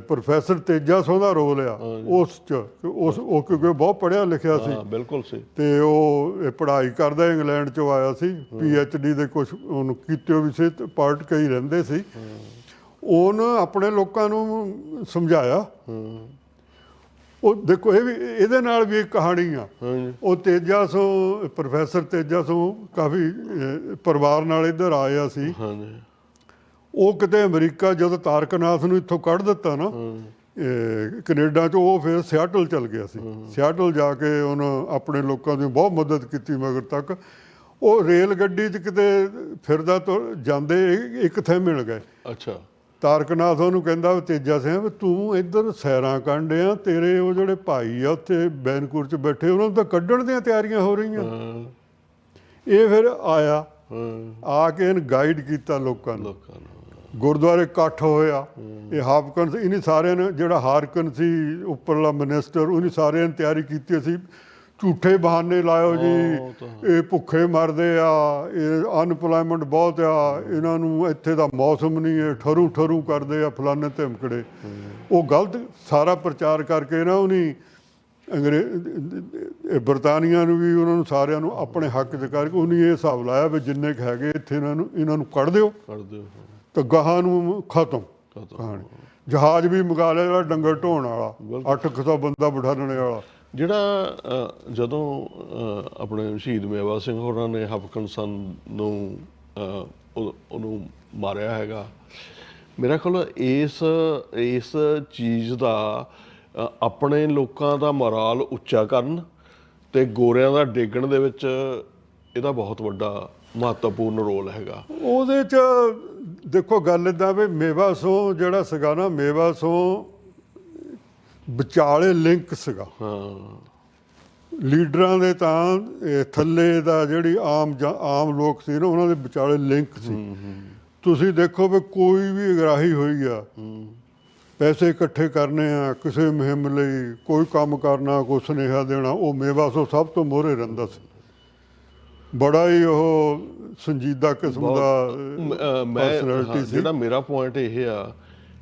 ਪ੍ਰੋਫੈਸਰ ਤੇਜਾ ਸਿੰਘ ਦਾ ਰੋਲ ਆ ਉਸ ਚ। ਉਸ ਉਹ ਕਿਉਂਕਿ ਬਹੁਤ ਪੜ੍ਹਿਆ ਲਿਖਿਆ ਸੀ। ਹਾਂ ਬਿਲਕੁਲ ਸੀ। ਤੇ ਉਹ ਪੜ੍ਹਾਈ ਕਰਦਾ ਇੰਗਲੈਂਡ ਚੋਂ ਆਇਆ ਸੀ। ਪੀ ਐਚ ਡੀ ਦੇ ਕੁਝ ਉਹਨੂੰ ਕੀਤੇ ਵੀ ਸੀ ਪਾਰਟ ਕਈ ਰਹਿੰਦੇ ਸੀ। ਉਹਨ ਆਪਣੇ ਲੋਕਾਂ ਨੂੰ ਸਮਝਾਇਆ। ਉਹ ਦੇਖੋ ਇਹ ਵੀ ਇਹਦੇ ਨਾਲ ਵੀ ਇੱਕ ਕਹਾਣੀ ਆ। ਉਹ Teja so professor Teja so ਕਾਫੀ ਪਰਿਵਾਰ ਨਾਲ ਇੱਧਰ ਆਇਆ ਸੀ। ਹਾਂਜੀ। ਉਹ ਕਿਤੇ ਅਮਰੀਕਾ ਜਦੋਂ ਤਾਰਕਨਾਥ ਨੂੰ ਇੱਥੋਂ ਕੱਢ ਦਿੱਤਾ ਨਾ ਕੈਨੇਡਾ ਚ ਉਹ ਫਿਰ ਸਿਆਟਲ ਚਲ ਗਿਆ ਸੀ। ਸਿਆਟਲ ਜਾ ਕੇ ਉਹਨੇ ਆਪਣੇ ਲੋਕਾਂ ਦੀ ਬਹੁਤ ਮਦਦ ਕੀਤੀ ਮਗਰ ਤੱਕ। ਉਹ ਰੇਲ ਗੱਡੀ 'ਚ ਕਿਤੇ ਫਿਰਦਾ ਤੋਂ ਜਾਂਦੇ ਇੱਕ- ਥਾਂ ਮਿਲ ਗਏ। ਅੱਛਾ। ਤਾਰਕਨਾਥ ਉਹਨੂੰ ਕਹਿੰਦਾ ਤੇਜਾ ਸਿੰਘ ਵੀ ਤੂੰ ਇੱਧਰ ਸੈਰਾਂ ਕਾਂਡਿਆ ਤੇਰੇ ਉਹ ਜਿਹੜੇ ਭਾਈ ਆ ਉੱਥੇ ਬੈਨਕੂਰ 'ਚ ਬੈਠੇ ਉਹਨਾਂ ਨੂੰ ਤਾਂ ਕੱਢਣ ਦੀਆਂ ਤਿਆਰੀਆਂ ਹੋ ਰਹੀਆਂ। ਇਹ ਫਿਰ ਆਇਆ। ਆ ਕੇ ਇਹਨ ਗਾਈਡ ਕੀਤਾ ਲੋਕਾਂ ਨੂੰ। ਲੋਕਾਂ ਨੂੰ। ਗੁਰਦੁਆਰੇ ਇਕੱਠ ਹੋਇਆ ਇਹ ਹਾਪਕਨ ਇਹਨੇ ਸਾਰਿਆਂ ਨੇ ਜਿਹੜਾ ਹਾਰਕਨ ਸੀ ਉੱਪਰਲਾ ਮਿਨਿਸਟਰ ਉਹਨੇ ਸਾਰਿਆਂ ਨੇ ਤਿਆਰੀ ਕੀਤੀ ਸੀ। ਝੂਠੇ ਬਹਾਨੇ ਲਾਇਓ ਜੀ। ਇਹ ਭੁੱਖੇ ਮਰਦੇ ਆ ਇਹ ਅਨਪਲਾਈਮੈਂਟ ਬਹੁਤ ਆ ਇਹਨਾਂ ਨੂੰ ਇੱਥੇ ਦਾ ਮੌਸਮ ਨਹੀਂ ਇਹ ਠਰੂ ਠਰੂ ਕਰਦੇ ਆ ਫਲਾਣੇ ਧਮਕੜੇ। ਉਹ ਗਲਤ ਸਾਰਾ ਪ੍ਰਚਾਰ ਕਰਕੇ ਨਾ ਉਹਨੇ ਅੰਗਰੇਜ਼ ਬਰਤਾਨੀਆ ਨੂੰ ਵੀ ਉਹਨਾਂ ਨੂੰ ਸਾਰਿਆਂ ਨੂੰ ਆਪਣੇ ਹੱਕ 'ਚ ਕਰਕੇ ਉਹਨੇ ਇਹ ਹਿਸਾਬ ਲਾਇਆ ਵੀ ਜਿੰਨੇ ਕੁ ਹੈਗੇ ਇੱਥੇ ਇਹਨਾਂ ਨੂੰ ਇਹਨਾਂ ਨੂੰ ਕੱਢ ਦਿਓ। ਕਰ ਦਿਓ। ਤੇ ਗਾਹਾਂ ਨੂੰ ਖਤਮ। ਕਹਾਣੀ ਜਹਾਜ਼ ਵੀ ਮੰਗਾ ਲਿਆ ਜਿਹੜਾ ਡੰਗਰ ਢੋਣ ਵਾਲਾ 800 ਬੰਦਾ ਬਿਠਾਉਣ ਵਾਲਾ। ਜਿਹੜਾ ਜਦੋਂ ਆਪਣੇ ਸ਼ਹੀਦ ਮੇਵਾ ਸਿੰਘ ਹੋਰਾਂ ਨੇ ਹਫਕਨਸਨ ਨੂੰ ਅ, ਉਹ- ਉਹਨੂੰ ਮਾਰਿਆ ਹੈਗਾ ਮੇਰਾ ਖਿਆਲ ਇਸ ਇਸ ਚੀਜ਼ ਦਾ ਆਪਣੇ ਲੋਕਾਂ ਦਾ ਮੋਰਾਲ ਉੱਚਾ ਕਰਨ ਤੇ ਗੋਰਿਆਂ ਦਾ ਡੇਗਣ ਦੇ ਵਿੱਚ ਇਹਦਾ ਬਹੁਤ ਵੱਡਾ ਮਹੱਤਵਪੂਰਨ ਰੋਲ ਹੈਗਾ। ਉਹਦੇ ਚ ਦੇਖੋ ਗੱਲ ਇਦਾਂ ਵੀ ਮੇਵਾ ਸੋ ਜਿਹੜਾ ਸੀਗਾ ਨਾ ਮੇਵਾ ਸੋ ਵਿਚਾਲੇ ਲਿੰਕ ਸੀਗਾ। ਹਾਂ। ਲੀਡਰਾਂ ਦੇ ਤਾਂ ਥੱਲੇ ਦਾ ਜਿਹੜੀ ਆਮ ਜਾਂ- ਆਮ ਲੋਕ ਸੀ ਨਾ ਉਹਨਾਂ ਦੇ ਵਿਚਾਲੇ ਲਿੰਕ ਸੀ। ਤੁਸੀਂ ਦੇਖੋ ਵੀ ਕੋਈ ਵੀ ਅਗਰਾਹੀ ਹੋਈ ਆ ਪੈਸੇ ਇਕੱਠੇ ਕਰਨੇ ਆ ਕਿਸੇ ਮੁਹਿੰਮ ਲਈ ਕੋਈ ਕੰਮ ਕਰਨਾ ਕੋਈ ਸੁਨੇਹਾ ਦੇਣਾ ਉਹ ਮੇਵਾ ਸੋ ਸਭ ਤੋਂ ਮੋਹਰੇ ਰਹਿੰਦਾ ਸੀ। ਬੜਾ ਹੀ ਉਹ ਸੰਜੀਦਾ ਕਿਸਮ ਦਾ ਮ- ਜਿਹੜਾ ਮੇਰਾ ਪੁਆਇੰਟ ਇਹ ਆ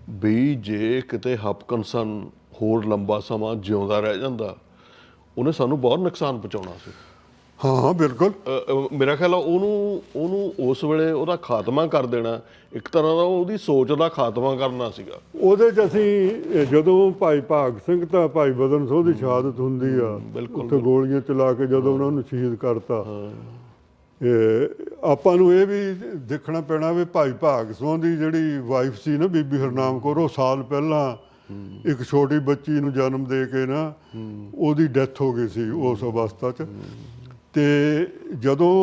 ਵੀ ਜੇ ਕਿਤੇ ਹਪਕਨਸਨ ਹੋਰ ਲੰਬਾ ਸਮਾਂ ਜਿਉਂਦਾ ਰਹਿ ਜਾਂਦਾ ਉਹਨੇ ਸਾਨੂੰ ਬਹੁਤ ਨੁਕਸਾਨ ਪਹੁੰਚਾਉਣਾ ਸੀ। ਹਾਂ ਬਿਲਕੁਲ। ਮੇਰਾ ਖਿਆਲ ਆ ਉਹਨੂੰ ਉਹਨੂੰ ਉਸ ਵੇਲੇ ਉਹਦਾ ਖਾਤਮਾ ਕਰ ਦੇਣਾ ਇੱਕ ਤਰ੍ਹਾਂ ਦਾ ਉਹਦੀ ਸੋਚ ਦਾ ਖਾਤਮਾ ਕਰਨਾ ਸੀਗਾ। ਉਹਦੇ ਚ ਅਸੀਂ ਜਦੋਂ ਭਾਈ ਭਾਗ ਸਿੰਘ ਤਾਂ ਭਾਈ ਬਦਨ ਸਿੰਘ ਦੀ ਸ਼ਹਾਦਤ ਹੁੰਦੀ ਆ ਉੱਥੇ ਗੋਲੀਆਂ ਚਲਾ ਕੇ ਜਦੋਂ ਉਹਨਾਂ ਨੂੰ ਸ਼ਹੀਦ ਕਰਤਾ। ਆਪਾਂ ਨੂੰ ਇਹ ਵੀ ਦੇਖਣਾ ਪੈਣਾ ਵੀ ਭਾਈ ਭਾਗ ਸਿੰਘ ਦੀ ਜਿਹੜੀ ਵਾਈਫ ਸੀ ਨਾ ਬੀਬੀ ਹਰਨਾਮ ਕੌਰ ਉਹ ਸਾਲ ਪਹਿਲਾਂ ਇੱਕ ਛੋਟੀ ਬੱਚੀ ਨੂੰ ਜਨਮ ਦੇ ਕੇ ਨਾ ਉਹਦੀ ਡੈਥ ਹੋ ਗਈ ਸੀ ਉਸ ਅਵਸਥਾ 'ਚ। ਤੇ ਜਦੋਂ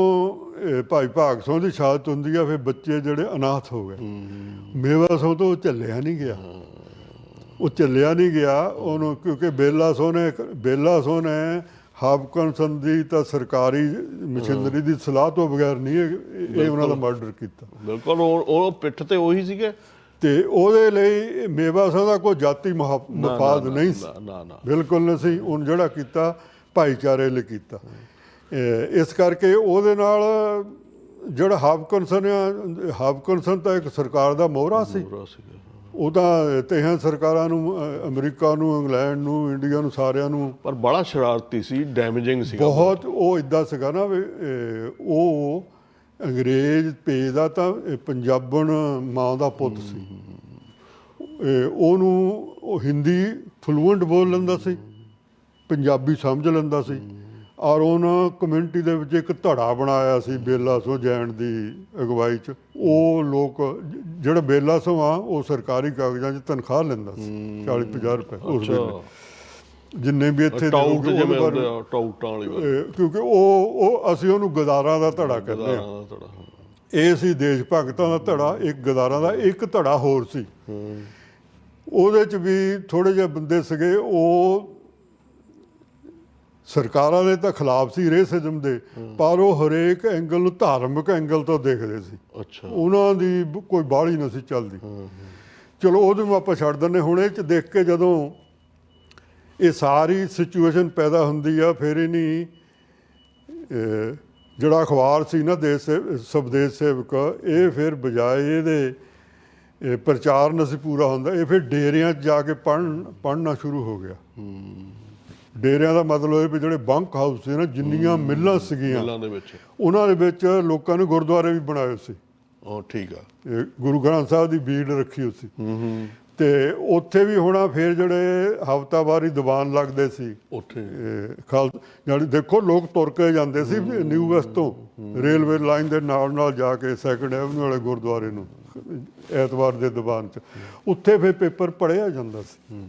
ਭਾਈ ਭਾਗ ਸਿੰਘ ਦੀ ਸ਼ਹਾਦਤ ਹੁੰਦੀ ਆ ਫਿਰ ਬੱਚੇ ਜਿਹੜੇ ਅਨਾਥ ਹੋ ਗਏ। ਮੇਵਾ ਸਿੰਘ ਤੋਂ ਝੱਲਿਆ ਨਹੀਂ ਗਿਆ। ਉਹ ਚੱਲਿਆ ਨਹੀਂ ਗਿਆ ਉਹਨੂੰ ਕਿਉਂਕਿ ਬੇਲਾ ਸੋ ਨੇ ਬੇਲਾ ਸੋ ਨੇ ਹਾਪਕਨਸਨ ਦੀ ਤਾਂ ਸਰਕਾਰੀ ਮਸ਼ੀਨਰੀ ਦੀ ਸਲਾਹ ਤੋਂ ਬਗੈਰ ਨਹੀਂ ਇਹ ਇਹ ਉਹਨਾਂ ਦਾ ਮਰਡਰ ਕੀਤਾ। ਬਿਲਕੁਲ ਉਹ ਪਿੱਠ ਤੇ ਉਹੀ ਸੀਗੇ। ਤੇ ਉਹਦੇ ਲਈ ਮੇਵਾ ਸਿੰਘ ਦਾ ਕੋਈ ਜਾਤੀ ਮਫਾਦ ਨਹੀਂ ਸੀ ਨਾ, ਨਾ ਨਾ। ਬਿਲਕੁਲ ਨਹੀਂ ਸੀ। ਉਹਨ ਜਿਹੜਾ ਕੀਤਾ ਭਾਈਚਾਰੇ ਲਈ ਕੀਤਾ। ਇਸ ਕਰਕੇ ਉਹਦੇ ਨਾਲ ਜਿਹੜਾ ਹਾਪਕਨਸਨ ਆ ਹਾਪਕਨਸਨ ਤਾਂ ਇੱਕ ਸਰਕਾਰ ਦਾ ਮੋਹਰਾ ਸੀ। ਪੂਰਾ ਸੀਗਾ ਉਹ ਤਾਂ ਤੇਹਾਂ ਸਰਕਾਰਾਂ ਨੂੰ ਅਮਰੀਕਾ ਨੂੰ ਇੰਗਲੈਂਡ ਨੂੰ ਇੰਡੀਆ ਨੂੰ ਸਾਰਿਆਂ ਨੂੰ ਪਰ ਬੜਾ ਸ਼ਰਾਰਤੀ ਸੀ ਡੈਮੇਜਿੰਗ ਸੀਗਾ ਬਹੁਤ। ਉਹ ਇਦਾਂ ਸੀਗਾ ਨਾ ਵੀ ਉਹ ਅੰਗਰੇਜ਼ ਭੇਜਦਾ ਤਾਂ ਪੰਜਾਬਣ ਮਾਂ ਦਾ ਪੁੱਤ ਸੀ। ਉਹਨੂੰ ਉਹ ਹਿੰਦੀ ਫਲੂਐਂਟ ਬੋਲ ਲੈਂਦਾ ਸੀ ਪੰਜਾਬੀ ਸਮਝ ਲੈਂਦਾ ਸੀ। ਔਰ ਉਹਨਾਂ ਕਮਿਊਨਿਟੀ ਦੇ ਵਿੱਚ ਇੱਕ ਧੜਾ ਬਣਾਇਆ ਸੀ ਬੇਲਾ ਸੋ ਜੈਨ ਦੀ ਅਗਵਾਈ 'ਚ। ਉਹ ਲੋਕ ਜਿਹੜਾ ਬੇਲਾ ਸੋ ਆ ਉਹ ਸਰਕਾਰੀ ਕਾਗਜ਼ਾਂ 'ਚ ਤਨਖਾਹ ਲੈਂਦਾ ਸੀ 40 50 ਰੁਪਏ ਉਸ ਵੇਲੇ। ਜਿੰਨੇ ਵੀ ਇੱਥੇ ਟਾਊਟ ਜਿਵੇਂ ਹੁੰਦੇ ਆ ਟਾਊਟਾਂ ਵਾਲੀ ਕਿਉਂਕਿ ਉਹ ਉਹ ਅਸੀਂ ਉਹਨੂੰ ਗਦਾਰਾਂ ਦਾ ਧੜਾ ਕਹਿੰਦੇ ਆ। ਇਹ ਸੀ ਦੇਸ਼ ਭਗਤਾਂ ਦਾ ਧੜਾ ਇੱਕ ਗਦਾਰਾਂ ਦਾ ਇੱਕ ਧੜਾ ਹੋਰ ਸੀ। ਉਹਦੇ ਚ ਵੀ ਥੋੜੇ ਜਿਹੇ ਬੰਦੇ ਸੀਗੇ ਉਹ ਸਰਕਾਰਾਂ ਦੇ ਤਾਂ ਖਿਲਾਫ ਸੀ ਰੇਸਿਜ਼ਮ ਦੇ ਪਰ ਉਹ ਹਰੇਕ ਐਂਗਲ ਨੂੰ ਧਾਰਮਿਕ ਐਂਗਲ ਤੋਂ ਦੇਖਦੇ ਸੀ। ਅੱਛਾ। ਉਹਨਾਂ ਦੀ ਕੋਈ ਬਾਹਲੀ ਨਹੀਂ ਸੀ ਚੱਲਦੀ। ਚਲੋ ਉਹਦੇ ਨੂੰ ਆਪਾਂ ਛੱਡ ਦਿੰਦੇ ਹੁਣ ਇਹ ਚ ਦੇਖ ਕੇ ਜਦੋਂ ਇਹ ਸਾਰੀ ਸਿਚੁਏਸ਼ਨ ਪੈਦਾ ਹੁੰਦੀ ਆ ਫਿਰ ਇਹ ਨਹੀਂ ਜਿਹੜਾ ਅਖਬਾਰ ਸੀ ਨਾ ਦੇਸ਼ ਸੇ- ਸਵਦੇਸ਼ ਸੇਵਕ ਇਹ ਫਿਰ ਬਜਾਏ ਇਹਦੇ ਇਹ ਪ੍ਰਚਾਰ ਨਾ ਸੀ ਪੂਰਾ ਹੁੰਦਾ ਇਹ ਫਿਰ ਡੇਰਿਆਂ 'ਚ ਜਾ ਕੇ ਪੜ੍ਹਨ ਪੜ੍ਹਨਾ ਸ਼ੁਰੂ ਹੋ ਗਿਆ। ਡੇਰਿਆਂ ਦਾ ਮਤਲਬ ਇਹ ਵੀ ਜਿਹੜੇ ਬੰਕ ਹਾਊਸ ਸੀ ਨਾ ਜਿੰਨੀਆਂ ਮਿੱਲਾਂ ਸੀਗੀਆਂ ਮਿਲਾਂ ਦੇ ਵਿੱਚ। ਉਹਨਾਂ ਦੇ ਵਿੱਚ ਲੋਕਾਂ ਨੇ ਗੁਰਦੁਆਰੇ ਵੀ ਬਣਾਏ ਸੀ। ਉਹ ਠੀਕ ਆ। ਇਹ ਗੁਰੂ ਗ੍ਰੰਥ ਸਾਹਿਬ ਦੀ ਬੀੜ ਰੱਖੀ ਹੋਈ ਸੀ। ਹੂੰ ਹੂੰ। ਤੇ ਉੱਥੇ ਵੀ ਹੋਣਾ ਫਿਰ ਜਿਹੜੇ ਹਫਤਾਵਾਰੀ ਦੀਵਾਨ ਲੱਗਦੇ ਸੀ। ਉੱਥੇ। ਖਾਲ ਜਾਨੀ ਦੇਖੋ ਲੋਕ ਤੁਰ ਕੇ ਜਾਂਦੇ ਸੀ ਨਿਊ ਵੈਸਟ ਤੋਂ। ਰੇਲਵੇ ਲਾਈਨ ਦੇ ਨਾਲ ਨਾਲ ਜਾ ਕੇ ਸੈਕੰਡ ਐਵਨਿਊ ਵਾਲੇ ਗੁਰਦੁਆਰੇ ਨੂੰ ਐਤਵਾਰ ਦੇ ਦੀਵਾਨ 'ਚ। ਉੱਥੇ ਫਿਰ ਪੇਪਰ ਪੜਿਆ ਜਾਂਦਾ ਸੀ। ਹੂੰ।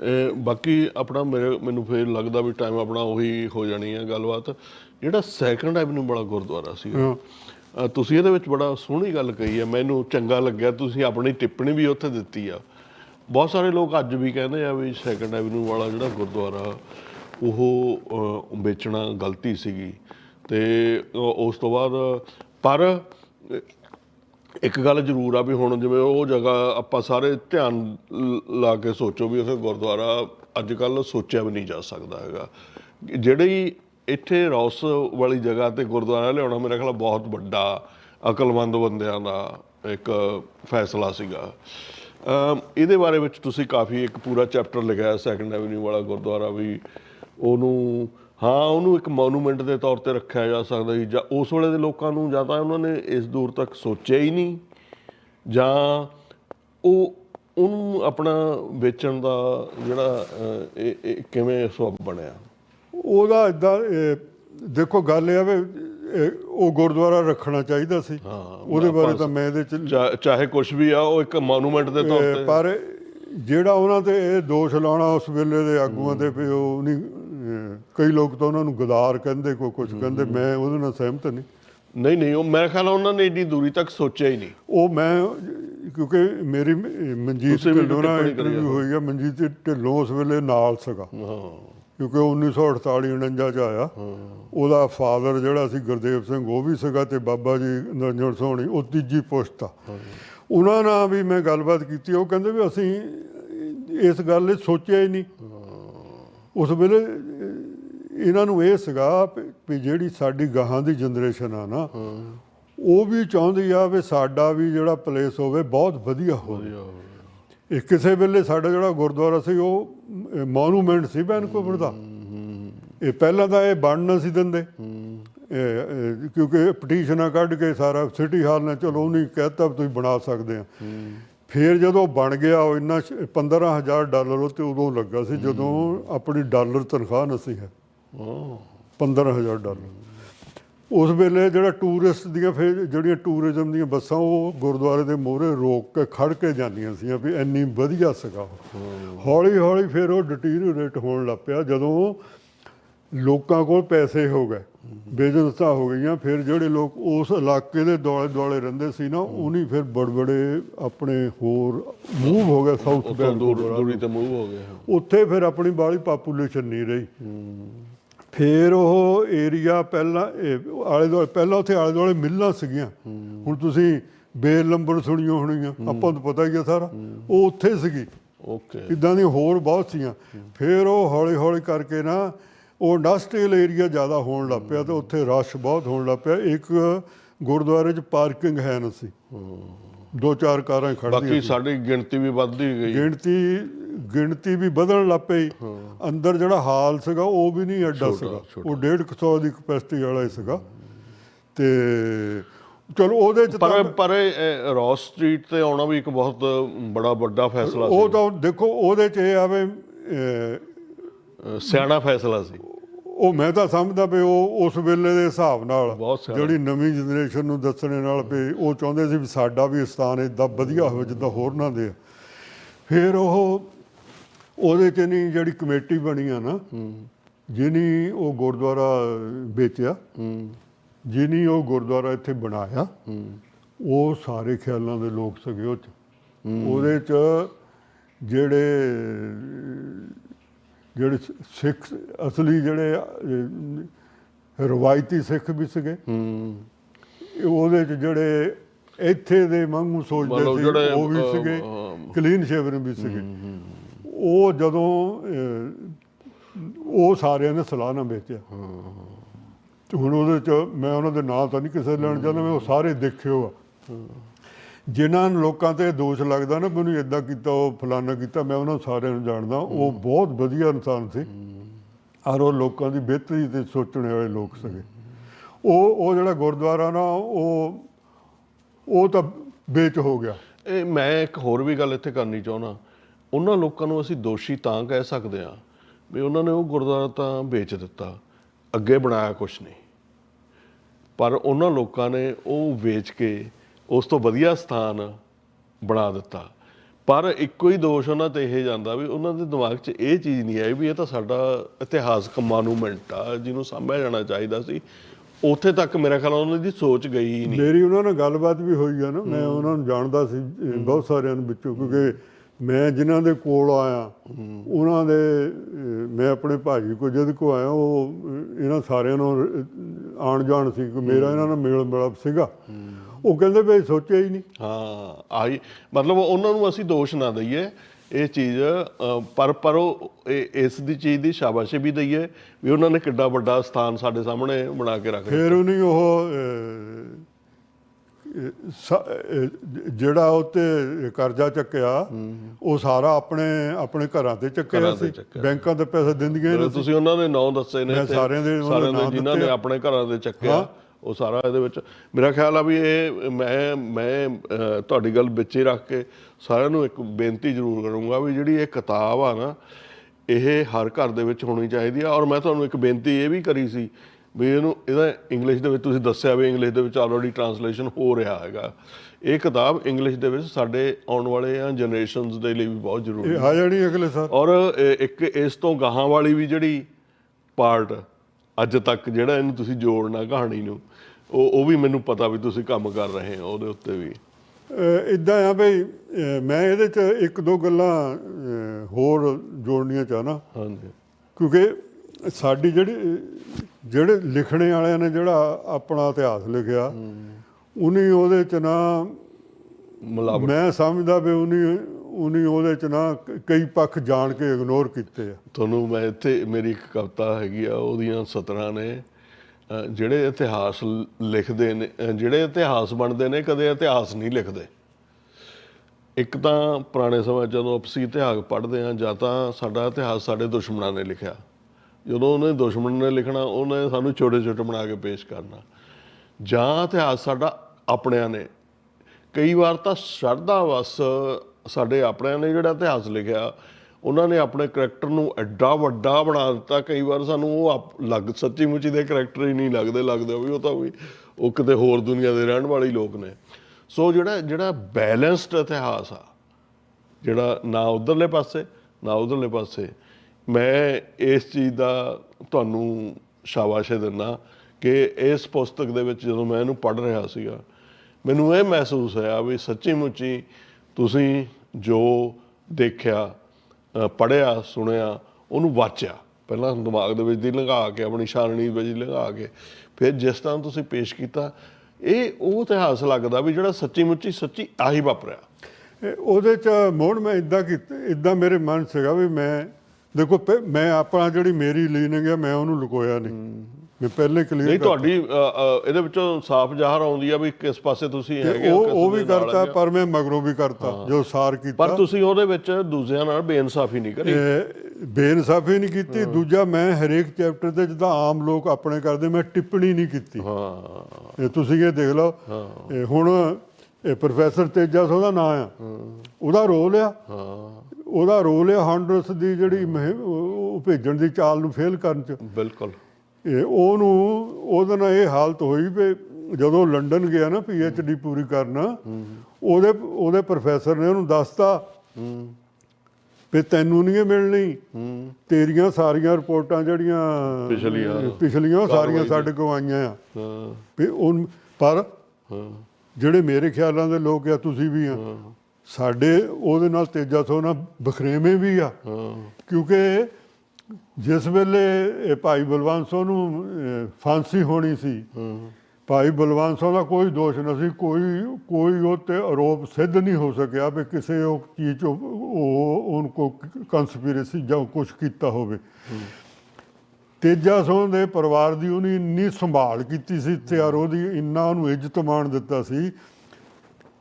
ਇਹ ਬਾਕੀ ਆਪਣਾ ਮੇਰੇ ਮੈਨੂੰ ਫੇਰ ਲੱਗਦਾ ਵੀ ਟਾਈਮ ਆਪਣਾ ਉਹੀ ਹੋ ਜਾਣੀ ਹੈ ਗੱਲਬਾਤ। ਜਿਹੜਾ ਸੈਕੰਡ ਐਵਨਿਊ ਵਾਲਾ ਗੁਰਦੁਆਰਾ ਸੀ ਤੁਸੀਂ ਇਹਦੇ ਵਿੱਚ ਬੜਾ ਸੋਹਣੀ ਗੱਲ ਕਹੀ ਹੈ ਮੈਨੂੰ ਚੰਗਾ ਲੱਗਿਆ ਤੁਸੀਂ ਆਪਣੀ ਟਿੱਪਣੀ ਵੀ ਉੱਥੇ ਦਿੱਤੀ ਆ। ਬਹੁਤ ਸਾਰੇ ਲੋਕ ਅੱਜ ਵੀ ਕਹਿੰਦੇ ਆ ਵੀ ਸੈਕੰਡ ਐਵਨਿਊ ਵਾਲਾ ਜਿਹੜਾ ਗੁਰਦੁਆਰਾ ਉਹ ਵੇਚਣਾ ਗਲਤੀ ਸੀਗੀ। ਤੇ ਉਸ ਤੋਂ ਬਾਅਦ ਪਰ ਇੱਕ ਗੱਲ ਜ਼ਰੂਰ ਆ ਵੀ ਹੁਣ ਜਿਵੇਂ ਉਹ ਜਗ੍ਹਾ ਆਪਾਂ ਸਾਰੇ ਧਿਆਨ ਲਾ ਕੇ ਸੋਚੋ ਵੀ ਉੱਥੇ ਗੁਰਦੁਆਰਾ ਅੱਜ ਕੱਲ ਸੋਚਿਆ ਵੀ ਨਹੀਂ ਜਾ ਸਕਦਾ ਹੈਗਾ। ਜਿਹੜੀ ਇੱਥੇ ਰੌਸ ਵਾਲੀ ਜਗ੍ਹਾ ਤੇ ਗੁਰਦੁਆਰਾ ਲਿਆਉਣਾ ਮੇਰੇ ਖਿਆਲ ਬਹੁਤ ਵੱਡਾ, ਅਕਲਮੰਦ ਬੰਦਿਆਂ ਦਾ ਇੱਕ ਫੈਸਲਾ ਸੀਗਾ। ਇਹਦੇ ਬਾਰੇ ਵਿੱਚ ਤੁਸੀਂ ਕਾਫੀ ਇੱਕ ਪੂਰਾ ਚੈਪਟਰ ਲਿਖਿਆ ਸੈਕੰਡ ਐਵਨਿਊ ਵਾਲਾ ਗੁਰਦੁਆਰਾ ਵੀ। ਉਹਨੂੰ ਹਾਂ ਉਹਨੂੰ ਇੱਕ ਮੋਨੂਮੈਂਟ ਦੇ ਤੌਰ ਤੇ ਰੱਖਿਆ ਜਾ ਸਕਦਾ ਸੀ। ਜਾਂ ਉਸ ਵੇਲੇ ਦੇ ਲੋਕਾਂ ਨੂੰ ਜਾਂ ਤਾਂ ਉਹਨਾਂ ਨੇ ਇਸ ਦੂਰ ਤੱਕ ਸੋਚਿਆ ਹੀ ਨਹੀਂ। ਜਾਂ ਉਹ ਉਹਨੂੰ ਆਪਣਾ ਵੇਚਣ ਦਾ ਜਿਹੜਾ ਇਹ ਕਿਵੇਂ ਸਬਬ ਬਣਿਆ? ਉਹਦਾ ਇਦਾਂ ਦੇਖੋ ਗੱਲ ਇਹ ਆ ਵੀ ਉਹ ਗੁਰਦੁਆਰਾ ਰੱਖਣਾ ਚਾਹੀਦਾ ਸੀ। ਹਾਂ, ਉਹਦੇ ਬਾਰੇ ਤਾਂ ਮੈਂ ਇਹਦੇ ਚ ਚਾਹੇ ਕੁਝ ਵੀ ਆ ਉਹ ਇੱਕ ਮੋਨੂਮੈਂਟ ਦੇ ਤੌਰ ਤੇ। ਪਰ ਜਿਹੜਾ ਉਹਨਾਂ ਤੇ ਇਹ ਦੋਸ਼ ਲਾਉਣਾ ਉਸ ਵੇਲੇ ਦੇ ਆਗੂਆਂ ਤੇ ਵੀ ਉਹ ਨਹੀਂ ਕਈ ਲੋਕ ਤਾਂ ਉਹਨਾਂ ਨੂੰ ਗਦਾਰ ਕਹਿੰਦੇ ਕੋਈ ਕੁਝ ਕਹਿੰਦੇ ਮੈਂ ਉਹਦੇ ਨਾਲ ਸਹਿਮਤ ਨਹੀਂ। ਨਹੀਂ ਨਹੀਂ ਉਹ ਮੇਰੇ ਖਿਆਲ ਉਹਨਾਂ ਨੇ ਏਡੀ ਦੂਰੀ ਤੱਕ ਸੋਚਿਆ ਹੀ ਨਹੀਂ। ਉਹ ਮੈਂ ਕਿਉਂਕਿ ਮੇਰੀ ਮ- ਮਨਜੀਤ ਢਿੱਲੋਂ ਨਾਲ ਇੰਟਰਵਿਊ ਹੋਈ ਆ ਮਨਜੀਤ ਢਿੱਲੋਂ ਉਸ ਵੇਲੇ ਨਾਲ ਸੀਗਾ। ਹਾਂ। ਕਿਉਂਕਿ 1948 49 ਚ ਆਇਆ। ਉਹਦਾ ਫਾਦਰ ਜਿਹੜਾ ਸੀ ਗੁਰਦੇਵ ਸਿੰਘ ਉਹ ਵੀ ਸੀਗਾ ਤੇ ਬਾਬਾ ਜੀ ਨਰਿੰਦਰ ਸੋਹਣੀ ਉਹ ਤੀਜੀ ਪੁਸ਼ਤ ਆ। ਉਹਨਾਂ ਨਾਲ ਵੀ ਮੈਂ ਗੱਲਬਾਤ ਕੀਤੀ ਉਹ ਕਹਿੰਦੇ ਵੀ ਅਸੀਂ ਇਸ ਗੱਲ ਲਈ ਸੋਚਿਆ ਹੀ ਨਹੀਂ। ਉਸ ਵੇਲੇ ਇਹਨਾਂ ਨੂੰ ਇਹ ਸੀਗਾ ਵੀ- ਜਿਹੜੀ ਸਾਡੀ ਗਾਹਾਂ ਦੀ ਜਨਰੇਸ਼ਨ ਆ ਨਾ ਉਹ ਵੀ ਚਾਹੁੰਦੀ ਆ ਵੀ ਸਾਡਾ ਵੀ ਜਿਹੜਾ ਪਲੇਸ ਹੋਵੇ ਬਹੁਤ ਵਧੀਆ ਹੋਵੇ। ਇਹ ਕਿਸੇ ਵੇਲੇ ਸਾਡਾ ਜਿਹੜਾ ਗੁਰਦੁਆਰਾ ਸੀ ਉਹ ਮੋਨੂਮੈਂਟ ਸੀ ਵੈਨਕੂਵਰ ਦਾ। ਇਹ ਪਹਿਲਾਂ ਤਾਂ ਇਹ ਬਣ ਨਾ ਸੀ ਦਿੰਦੇ। ਕਿਉਂਕਿ ਪਟੀਸ਼ਨਾਂ ਕੱਢ ਕੇ ਸਾਰਾ ਸਿਟੀ ਹਾਲ ਨੇ ਚਲੋ ਉਹਨੇ ਕਹਿਤਾ ਵੀ ਤੁਸੀਂ ਬਣਾ ਸਕਦੇ ਆ। ਫਿਰ ਜਦੋਂ ਬਣ ਗਿਆ ਉਹ ਇੰਨਾ 15000 ਡਾਲਰ ਉਹ ਤੇ ਉਦੋਂ ਲੱਗਾ ਸੀ ਜਦੋਂ ਆਪਣੀ ਡਾਲਰ ਤਨਖਾਹ ਨਸੀ ਹੈ। ਹਾਂ 15000 ਡਾਲਰ। ਉਸ ਵੇਲੇ ਜਿਹੜਾ ਟੂਰਿਸਟ ਦੀਆਂ ਫਿਰ ਜਿਹੜੀਆਂ ਟੂਰਿਜ਼ਮ ਦੀਆਂ ਬੱਸਾਂ ਉਹ ਗੁਰਦੁਆਰੇ ਦੇ ਮੋਹਰੇ ਰੋਕ ਕੇ ਖੜ ਕੇ ਜਾਂਦੀਆਂ ਸੀ ਵੀ ਇੰਨੀ ਵਧੀਆ ਸੀਗਾ। ਹੌਲੀ ਹੌਲੀ ਫਿਰ ਉਹ ਡਿਟੀਰੀਓਰੇਟ ਹੋਣ ਲੱਗ ਪਿਆ ਜਦੋਂ ਲੋਕਾਂ ਕੋਲ ਪੈਸੇ ਹੋ ਗਏ ਬਿਜ਼ਨਸਾਂ ਹੋ ਗਈਆਂ। ਫਿਰ ਜਿਹੜੇ ਲੋਕ ਉਸ ਇਲਾਕੇ ਦੇ ਦੁਆਲੇ ਦੁਆਲੇ ਰਹਿੰਦੇ ਸੀ ਨਾ ਉਹਨੀ ਫਿਰ ਬੜਬੜੇ ਆਪਣੇ ਹੋਰ ਮੂਵ ਹੋ ਗਏ ਸਾਊਥ ਉਤੋਂ ਦੂਰ ਤੇ ਮੂਵ ਹੋ ਗਿਆ ਉੱਥੇ ਫਿਰ ਆਪਣੀ ਬਾਹਲੀ ਪਾਪੂਲੇਸ਼ਨ ਨਹੀਂ ਰਹੀ। ਫਿਰ ਉਹ ਏਰੀਆ ਪਹਿਲਾਂ ਇਹ ਆਲੇ ਦੁਆਲੇ ਪਹਿਲਾਂ ਉੱਥੇ ਆਲੇ ਦੁਆਲੇ ਮਿੱਲਾਂ ਸੀਗੀਆਂ। ਹੁਣ ਤੁਸੀਂ ਬੇਲ ਨੰਬਰ ਸੁਣੀਆਂ ਹੋਣੀਆਂ ਆਪਾਂ ਨੂੰ ਪਤਾ ਹੀ ਆ ਸਾਰਾ। ਉਹ ਉੱਥੇ ਸੀਗੀ। ਓਕੇ। ਇਦਾਂ ਦੀਆਂ ਹੋਰ ਬਹੁਤ ਸੀਆਂ ਫਿਰ ਉਹ ਹੌਲੀ ਹੌਲੀ ਕਰਕੇ ਨਾ ਉਹ ਇੰਡਸਟਰੀਅਲ ਏਰੀਆ ਜ਼ਿਆਦਾ ਹੋਣ ਲੱਗ ਪਿਆ ਤੇ ਉੱਥੇ ਰਸ਼ ਬਹੁਤ ਹੋਣ ਲੱਗ ਪਿਆ। ਇੱਕ ਗੁਰਦੁਆਰੇ 'ਚ ਪਾਰਕਿੰਗ ਹੈ ਨਹੀਂ ਸੀ। ਦੋ ਚਾਰ ਕਾਰਾਂ ਖੜ੍ਹਦੀਆਂ ਬਾਕੀ ਸਾਡੀ ਗਿਣਤੀ ਵੀ ਵੱਧਦੀ ਗਈ। ਗਿਣਤੀ ਗਿਣਤੀ ਵੀ ਵਧਣ ਲੱਗ ਪਈ। ਅੰਦਰ ਜਿਹੜਾ ਹਾਲ ਸੀਗਾ ਉਹ ਵੀ ਨਹੀਂ ਐਡਾ ਸੀਗਾ। ਉਹ 150 ਦੀ ਕਪੈਸਿਟੀ ਵਾਲਾ ਹੀ ਸੀਗਾ। ਤੇ ਚਲੋ ਉਹਦੇ ਚ ਪਰ ਤਾਂ ਪਰ ਰੌਸ ਸਟਰੀਟ ਤੇ ਆਉਣਾ ਵੀ ਇੱਕ ਬਹੁਤ ਬੜਾ ਵੱਡਾ ਫੈਸਲਾ ਉਹ ਸੀ। ਤਾਂ ਦੇਖੋ ਉਹਦੇ ਚ ਇਹ ਆਵੇ ਸਿਆਣਾ ਫੈਸਲਾ ਸੀ। ਉਹ ਮੈਂ ਤਾਂ ਸਮਝਦਾ ਵੀ ਉਹ ਉਸ ਵੇਲੇ ਦੇ ਹਿਸਾਬ ਨਾਲ। ਜਿਹੜੀ ਨਵੀਂ ਜਨਰੇਸ਼ਨ ਨੂੰ ਦੱਸਣੇ ਨਾਲ ਵੀ ਉਹ ਚਾਹੁੰਦੇ ਸੀ ਵੀ ਸਾਡਾ ਵੀ ਸਥਾਨ ਇਦਾਂ ਵਧੀਆ ਹੋਵੇ ਜਿੱਦਾਂ ਹੋਰਨਾਂ ਦੇ। ਆ। ਫਿਰ ਉਹ ਉਹਦੇ ਚ ਨਹੀਂ ਜਿਹੜੀ ਕਮੇਟੀ ਬਣੀ ਆ ਨਾ ਜਿਹਨੀ ਉਹ ਗੁਰਦੁਆਰਾ ਵੇਚਿਆ ਜਿਹਨੀ ਉਹ ਗੁਰਦੁਆਰਾ ਇੱਥੇ ਬਣਾਇਆ ਉਹ ਸਾਰੇ ਖਿਆਲਾਂ ਦੇ ਲੋਕ ਸੀਗੇ ਉਹ ਚ। ਉਹਦੇ ਚ ਜਿਹੜੇ ਜਿਹੜੇ ਸਿੱਖ ਅਸਲੀ ਜਿਹੜੇ ਰਵਾਇਤੀ ਸਿੱਖ ਵੀ ਸੀਗੇ। ਹੂੰ। ਉਹਦੇ ਚ ਜਿਹੜੇ ਇੱਥੇ ਦੇ ਵਾਂਗੂ ਸੋਚਦੇ ਸੀ ਉਹ ਵੀ ਸੀਗੇ ਕਲੀਨ ਸ਼ੇਵਨ ਵੀ ਸੀਗੇ। ਉਹ ਜਦੋਂ ਉਹ ਸਾਰਿਆਂ ਨੇ ਸਲਾਹ ਨਾਲ ਵੇਚਿਆ। ਹੁਣ ਉਹਦੇ ਚ ਮੈਂ ਉਹਨਾਂ ਦੇ ਨਾਂ ਤਾਂ ਨਹੀਂ ਕਿਸੇ ਲੈਣ ਚਾਹੁੰਦਾ ਮੈਂ ਉਹ ਸਾਰੇ ਦੇਖਿਓ ਆ। ਜਿਨ੍ਹਾਂ ਲੋਕਾਂ ਤੇ ਦੋਸ਼ ਲੱਗਦਾ ਨਾ ਮੈਨੂੰ ਇਦਾਂ ਕੀਤਾ ਉਹ ਫਲਾਨਾ ਕੀਤਾ ਮੈਂ ਉਹਨਾਂ ਸਾਰਿਆਂ ਨੂੰ ਜਾਣਦਾ। ਉਹ ਬਹੁਤ ਵਧੀਆ ਇਨਸਾਨ ਸੀ। ਔਰ ਉਹ ਲੋਕਾਂ ਦੀ ਬਿਹਤਰੀ ਤੇ ਸੋਚਣ ਵਾਲੇ ਲੋਕ ਸੀਗੇ। ਉਹ ਉਹ ਜਿਹੜਾ ਗੁਰਦੁਆਰਾ ਨਾ ਉਹ ਉਹ ਤਾਂ ਵੇਚ ਹੋ ਗਿਆ। ਇਹ ਮੈਂ ਇੱਕ ਹੋਰ ਵੀ ਗੱਲ ਇੱਥੇ ਕਰਨੀ ਚਾਹੁੰਦਾ। ਉਹਨਾਂ ਲੋਕਾਂ ਨੂੰ ਅਸੀਂ ਦੋਸ਼ੀ ਤਾਂ ਕਹਿ ਸਕਦੇ ਹਾਂ ਵੀ ਉਹਨਾਂ ਨੇ ਉਹ ਗੁਰਦੁਆਰਾ ਤਾਂ ਵੇਚ ਦਿੱਤਾ। ਅੱਗੇ ਬਣਾਇਆ ਕੁਛ ਨਹੀਂ। ਪਰ ਉਹਨਾਂ ਲੋਕਾਂ ਨੇ ਉਹ ਵੇਚ ਕੇ ਉਸ ਤੋਂ ਵਧੀਆ ਸਥਾਨ ਬਣਾ ਦਿੱਤਾ। ਪਰ ਇੱਕੋ ਹੀ ਦੋਸ਼ ਉਹਨਾਂ ਤੇ ਇਹ ਜਾਂਦਾ ਵੀ ਉਹਨਾਂ ਦੇ ਦਿਮਾਗ 'ਚ ਇਹ ਚੀਜ਼ ਨਹੀਂ ਆਈ ਵੀ ਇਹ ਤਾਂ ਸਾਡਾ ਇਤਿਹਾਸਕ ਮੋਨੂਮੈਂਟ ਆ ਜਿਹਨੂੰ ਸਾਂਭਿਆ ਜਾਣਾ ਚਾਹੀਦਾ ਸੀ। ਉੱਥੇ ਤੱਕ ਮੇਰਾ ਖਿਆਲ ਉਹਨਾਂ ਦੀ ਸੋਚ ਗਈ ਹੀ ਨਹੀਂ। ਮੇਰੀ ਉਹਨਾਂ ਨਾਲ ਗੱਲਬਾਤ ਵੀ ਹੋਈ ਆ ਨਾ ਮੈਂ ਉਹਨਾਂ ਨੂੰ ਜਾਣਦਾ ਸੀ ਬਹੁਤ ਸਾਰਿਆਂ ਨੂੰ ਵਿੱਚੋਂ ਕਿਉਂਕਿ ਮੈਂ ਜਿਨ੍ਹਾਂ ਦੇ ਕੋਲ ਆਇਆ ਉਹਨਾਂ ਦੇ ਮੈਂ ਆਪਣੇ ਭਾਜੀ ਕੋ ਜਦ ਕੋ ਆਇਆ ਉਹ ਇਹਨਾਂ ਸਾਰਿਆਂ ਨੂੰ ਆਣ ਜਾਣ ਸੀ ਕਿ ਮੇਰਾ ਇਹਨਾਂ ਨਾਲ ਮੇਲ ਮਿਲਾਪ ਸੀਗਾ ਉਹ ਕਹਿੰਦੇ ਵੀ ਸੋਚਿਆ ਹੀ ਨਹੀਂ। ਹਾਂ ਆਈ ਮਤਲਬ ਉਹਨਾਂ ਨੂੰ ਅਸੀਂ ਦੋਸ਼ ਨਾ ਦਈਏ। ਇਹ ਚੀਜ਼ ਪਰ ਪਰ ਉਹ ਇਸ ਦੀ ਚੀਜ਼ ਦੀ ਸ਼ਾਬਾਸ਼ੀ ਵੀ ਦਈਏ ਵੀ ਉਹਨਾਂ ਨੇ ਕਿੱਡਾ ਵੱਡਾ ਸਥਾਨ ਸਾਡੇ ਸਾਹਮਣੇ ਬਣਾ ਕੇ ਰੱਖ ਫਿਰ ਉਹਨੇ ਉਹ ਜਿਹੜਾ ਉੱਤੇ ਕਰਜ਼ਾ ਚੱਕਿਆ ਉਹ ਸਾਰਾ ਆਪਣੇ ਆਪਣੇ ਘਰਾਂ ਤੇ ਚੱਕਿਆ ਸੀ। ਬੈਂਕਾਂ ਤੇ ਪੈਸੇ ਦਿੰਦੀਆਂ ਤੁਸੀਂ ਉਹਨਾਂ ਦੇ ਨਾਂ ਦੱਸੇ ਨੇ ਸਾਰਿਆਂ ਦੇ ਜਿਨ੍ਹਾਂ ਨੇ। ਆਪਣੇ ਘਰਾਂ ਦੇ ਚੱਕਿਆ। ਉਹ ਸਾਰਾ ਇਹਦੇ ਵਿੱਚ। ਮੇਰਾ ਖਿਆਲ ਆ ਵੀ ਇਹ ਮੈਂ ਮੈਂ ਤੁਹਾਡੀ ਗੱਲ ਵਿੱਚ ਹੀ ਰੱਖ ਕੇ ਸਾਰਿਆਂ ਨੂੰ ਇੱਕ ਬੇਨਤੀ ਜ਼ਰੂਰ ਕਰੂੰਗਾ ਵੀ ਜਿਹੜੀ ਇਹ ਕਿਤਾਬ ਆ ਨਾ ਇਹ ਹਰ ਘਰ ਦੇ ਵਿੱਚ ਹੋਣੀ ਚਾਹੀਦੀ ਆ। ਔਰ ਮੈਂ ਤੁਹਾਨੂੰ ਇੱਕ ਬੇਨਤੀ ਇਹ ਵੀ ਕਰੀ ਸੀ ਵੀ ਇਹਨੂੰ ਇਹਦਾ ਇੰਗਲਿਸ਼ ਦੇ ਵਿੱਚ ਤੁਸੀਂ ਦੱਸਿਆ ਵੀ ਇੰਗਲਿਸ਼ ਦੇ ਵਿੱਚ ਆਲਰੇਡੀ ਟਰਾਂਸਲੇਸ਼ਨ ਹੋ ਰਿਹਾ ਹੈਗਾ। ਇਹ ਕਿਤਾਬ ਇੰਗਲਿਸ਼ ਦੇ ਵਿੱਚ ਸਾਡੇ ਆਉਣ ਵਾਲੇ ਜਨਰੇਸ਼ਨਸ ਦੇ ਲਈ ਵੀ ਬਹੁਤ ਜ਼ਰੂਰੀ ਇਹ ਆ। ਜਾਣੀ ਅਗਲੇ ਸਾਲ। ਔਰ ਇੱਕ ਇਸ ਤੋਂ ਗਾਹਾਂ ਵਾਲੀ ਵੀ ਜਿਹੜੀ ਪਾਰਟ ਅੱਜ ਤੱਕ ਜਿਹੜਾ ਇਹਨੂੰ ਤੁਸੀਂ ਜੋੜਨਾ ਕਹਾਣੀ ਨੂੰ ਉਹ ਉਹ ਵੀ ਮੈਨੂੰ ਪਤਾ ਵੀ ਤੁਸੀਂ ਕੰਮ ਕਰ ਰਹੇ ਹੋ ਉਹਦੇ ਉੱਤੇ ਵੀ। ਇਦਾਂ ਆ ਬਈ ਮੈਂ ਇਹਦੇ ਚ ਇੱਕ ਦੋ ਗੱਲਾਂ ਹੋਰ ਜੋੜਨੀਆਂ ਚਾਹਨਾ। ਹਾਂਜੀ। ਕਿਉਂਕਿ ਸਾਡੀ ਜਿਹੜੀ ਜਿਹੜੇ ਲਿਖਣੇ ਵਾਲਿਆਂ ਨੇ ਜਿਹੜਾ ਆਪਣਾ ਇਤਿਹਾਸ ਲਿਖਿਆ ਉਹਨੇ ਉਹਦੇ ਚ ਨਾ ਮੈਂ ਸਮਝਦਾ ਵੀ ਉਹਨੇ ਉਹਨੇ ਉਹਦੇ ਚ ਨਾ ਕ- ਕਈ ਪੱਖ ਜਾਣ ਕੇ ਇਗਨੋਰ ਕੀਤੇ ਆ। ਤੁਹਾਨੂੰ ਮੈਂ ਇੱਥੇ ਮੇਰੀ ਇੱਕ ਕਵਿਤਾ ਹੈਗੀ ਆ ਉਹਦੀਆਂ ਸਤਰਾਂ ਨੇ। ਅਹ, ਜਿਹੜੇ ਇਤਿਹਾਸ ਲ- ਲਿਖਦੇ ਨੇ ਅਹ, ਜਿਹੜੇ ਇਤਿਹਾਸ ਬਣਦੇ ਨੇ ਕਦੇ ਇਤਿਹਾਸ ਨਹੀਂ ਲਿਖਦੇ। ਇੱਕ ਤਾਂ ਪੁਰਾਣੇ ਸਮੇਂ 'ਚ ਜਦੋਂ ਆਪਸੀ ਇਤਿਹਾਸ ਪੜ੍ਹਦੇ ਆ ਜਾਂ ਤਾਂ ਸਾਡਾ ਇਤਿਹਾਸ ਸਾਡੇ ਦੁਸ਼ਮਣਾਂ ਨੇ ਲਿਖਿਆ। ਜਦੋਂ ਉਹਨੇ ਦੁਸ਼ਮਣ ਨੇ ਲਿਖਣਾ ਉਹਨੇ ਸਾਨੂੰ ਛੋਟੇ ਛੋਟੇ ਬਣਾ ਕੇ ਪੇਸ਼ ਕਰਨਾ। ਜਾਂ ਇਤਿਹਾਸ ਸਾਡਾ ਆਪਣਿਆਂ ਨੇ। ਕਈ ਵਾਰ ਤਾਂ ਸ਼ਰਧਾ ਵਸ ਸਾਡੇ ਆਪਣਿਆਂ ਨੇ ਜਿਹੜਾ ਇਤਿਹਾਸ ਲਿਖਿਆ, ਉਹਨਾਂ ਨੇ ਆਪਣੇ ਕਰੈਕਟਰ ਨੂੰ ਐਡਾ ਵੱਡਾ ਬਣਾ ਦਿੱਤਾ, ਕਈ ਵਾਰ ਸਾਨੂੰ ਉਹ ਆਪ- ਲੱਗ ਸੱਚੀ ਮੁੱਚੀ ਦੇ ਕਰੈਕਟਰ ਹੀ ਨਹੀਂ ਲੱਗਦੇ ਲੱਗਦੇ ਵੀ, ਉਹ ਤਾਂ ਵੀ, ਉਹ ਕਿਤੇ ਹੋਰ ਦੁਨੀਆ ਦੇ ਰਹਿਣ ਵਾਲੇ ਲੋਕ ਨੇ। ਸੋ ਜਿਹੜਾ ਜਿਹੜਾ ਬੈਲੈਂਸਡ ਇਤਿਹਾਸ ਆ, ਜਿਹੜਾ ਨਾ ਉਧਰਲੇ ਪਾਸੇ, ਨਾ ਉਧਰਲੇ ਪਾਸੇ, ਮੈਂ ਇਸ ਚੀਜ਼ ਦਾ ਤੁਹਾਨੂੰ ਸ਼ਾਬਾਸ਼ ਦਿੰਦਾ ਕਿ ਇਸ ਪੁਸਤਕ ਦੇ ਵਿੱਚ ਜਦੋਂ ਮੈਂ ਇਹਨੂੰ ਪੜ੍ਹ ਰਿਹਾ ਸੀਗਾ, ਮੈਨੂੰ ਇਹ ਮਹਿਸੂਸ ਹੋਇਆ ਵੀ ਸੱਚੀ ਮੁੱਚੀ ਤੁਸੀਂ ਜੋ ਦੇਖਿਆ ਅ, ਪੜ੍ਹਿਆ ਸੁਣਿਆ ਉਹਨੂੰ ਵਾਚਿਆ। ਪਹਿਲਾਂ ਦਿਮਾਗ ਦੇ ਵਿੱਚ ਦੀ ਲੰਘਾ ਕੇ ਆਪਣੀ ਛਾਨਣੀ ਵਿੱਚ ਲੰਘਾ ਕੇ ਫਿਰ ਜਿਸ ਤਰ੍ਹਾਂ ਤੁਸੀਂ ਪੇਸ਼ ਕੀਤਾ ਇਹ ਉਹ ਇਤਿਹਾਸ ਲੱਗਦਾ ਵੀ ਜਿਹੜਾ ਸੱਚੀ ਮੁੱਚੀ ਸੱਚੀ ਆਹੀ ਵਾਪਰਿਆ। ਇਹ ਉਹਦੇ ਚ ਮੋੜ ਮੈਂ ਇਦਾਂ ਕੀਤਾ ਇਦਾਂ ਮੇਰੇ ਮਨ ਸੀਗਾ ਵੀ ਮੈਂ ਦੇਖੋ ਪਹਿ- ਮੈਂ ਆਪਣਾ ਜਿਹੜੀ ਮੇਰੀ ਲੀਨਿੰਗ ਹੈ ਮੈਂ ਉਹਨੂੰ ਲੁਕੋਇਆ ਨਹੀਂ। ਮੈਂ ਪਹਿਲੇ ਨਹੀਂ ਕਲੀਅਰ ਤੁਹਾਡੀ ਅ, ਅ, ਇਹਦੇ ਵਿੱਚੋਂ ਸਾਫ਼ ਜ਼ਾਹਰ ਆਉਂਦੀ ਆ ਵੀ ਕਿਸ ਪਾਸੇ ਤੁਸੀਂ ਹੈਗੇ ਹੋ ਉਹ ਕਿਸ ਉਹ ਵੀ ਦੇ ਨਾਲ ਕਰਤਾ ਹੈਗੇ ਹੋ। ਪਰ ਮੈਂ ਮਗਰੋਂ ਵੀ ਕਰਤਾ ਜੋ ਸਾਰ ਪਰ ਕੀਤਾ ਤੁਸੀਂ ਉਹਦੇ ਵਿੱਚ ਦੂਜਿਆਂ ਨਾਲ ਬੇਇਨਸਾਫੀ ਨਹੀਂ ਕਰੀ। ਇਹ ਬੇਇਨਸਾਫੀ ਨਹੀਂ ਕੀਤੀ। ਦੂਜਾ ਮੈਂ ਹਰੇਕ ਚੈਪਟਰ ਤੇ ਜਿੱਦਾਂ ਆਮ ਲੋਕ ਆਪਣੇ ਕਰਦੇ ਮੈਂ ਟਿੱਪਣੀ ਨਹੀਂ ਕੀਤੀ। ਹਾਂ। ਇਹ ਤੁਸੀਂ ਇਹ ਦੇਖ ਲਓ। ਇਹ ਹੁਣ ਇਹ ਪ੍ਰੋਫੈਸਰ ਤੇਜਾ ਉਹਦਾ ਨਾਂ ਆ। ਉਹਦਾ ਰੋਲ ਆ। ਹਾਂ। ਉਹਦਾ ਰੋਲ ਆ ਹੰਡਰਸ ਦੀ ਜਿਹੜੀ ਉਹ ਭੇਜਣ ਦੀ ਚਾਲ ਨੂੰ ਫੇਲ ਕਰਨ ਚ। ਬਿਲਕੁਲ। ਇਹ ਉਹਨੂੰ ਉਹਦੇ ਨਾਲ ਇਹ ਹਾਲਤ ਹੋਈ ਵੀ ਜਦੋਂ ਲੰਡਨ ਗਿਆ ਨਾ ਪੀ ਐਚ ਡੀ ਪੂਰੀ ਕਰਨ ਉਹਦੇ ਉਹਦੇ ਪ੍ਰੋਫੈਸਰ ਨੇ ਉਹਨੂੰ ਦੱਸਤਾ ਹੂੰ ਵੀ ਤੈਨੂੰ ਨਹੀਂ ਇਹ ਮਿਲਣੀ। ਹੂੰ ਤੇਰੀਆਂ ਸਾਰੀਆਂ ਰਿਪੋਰਟਾਂ ਜਿਹੜੀਆਂ ਪਿਛਲੀਆਂ। ਪਿਛਲੀਆਂ ਸਾਰੀਆਂ ਸਾਡੇ ਕੋਲ ਆਈਆਂ ਆ। ਹਾਂ। ਵੀ ਉਹ ਪਰ ਹਾਂ। ਜਿਹੜੇ ਮੇਰੇ ਖਿਆਲਾਂ ਦੇ ਲੋਕ ਆ ਤੁਸੀਂ ਵੀ ਆ ਸਾਡੇ ਉਹਦੇ ਨਾਲ ਤੇਜਾ ਸੋ ਨਾਲ ਬਖਰੇਵੇਂ ਵੀ ਆ। ਕਿਉਂਕਿ ਜਿਸ ਵੇਲੇ ਇਹ ਭਾਈ ਬਲਵੰਤ ਸਿੰਘ ਨੂੰ ਫਾਂਸੀ ਹੋਣੀ ਸੀ ਭਾਈ ਬਲਵੰਤ ਸਿੰਘ ਦਾ ਕੋਈ ਦੋਸ਼ ਨਹੀਂ ਸੀ ਕੋਈ ਕੋਈ ਉਹ ਤੇ ਆਰੋਪ ਸਿੱਧ ਨਹੀਂ ਹੋ ਸਕਿਆ ਵੀ ਕਿਸੇ ਉਹ ਚੀਜ਼ ਉਹ ਉਹਨਾਂ ਕੋ ਕਨਸਪੀਰੇਸੀ ਜਾਂ ਕੁਝ ਕੀਤਾ ਹੋਵੇ। ਤੇਜਾ ਸਿੰਘ ਦੇ ਪਰਿਵਾਰ ਦੀ ਉਹਨੇ ਇੰਨੀ ਸੰਭਾਲ ਕੀਤੀ ਸੀ ਤੇ ਔਰ ਉਹਦੀ ਇੰਨਾ ਉਹਨੂੰ ਇੱਜ਼ਤ ਮਾਣ ਦਿੱਤਾ ਸੀ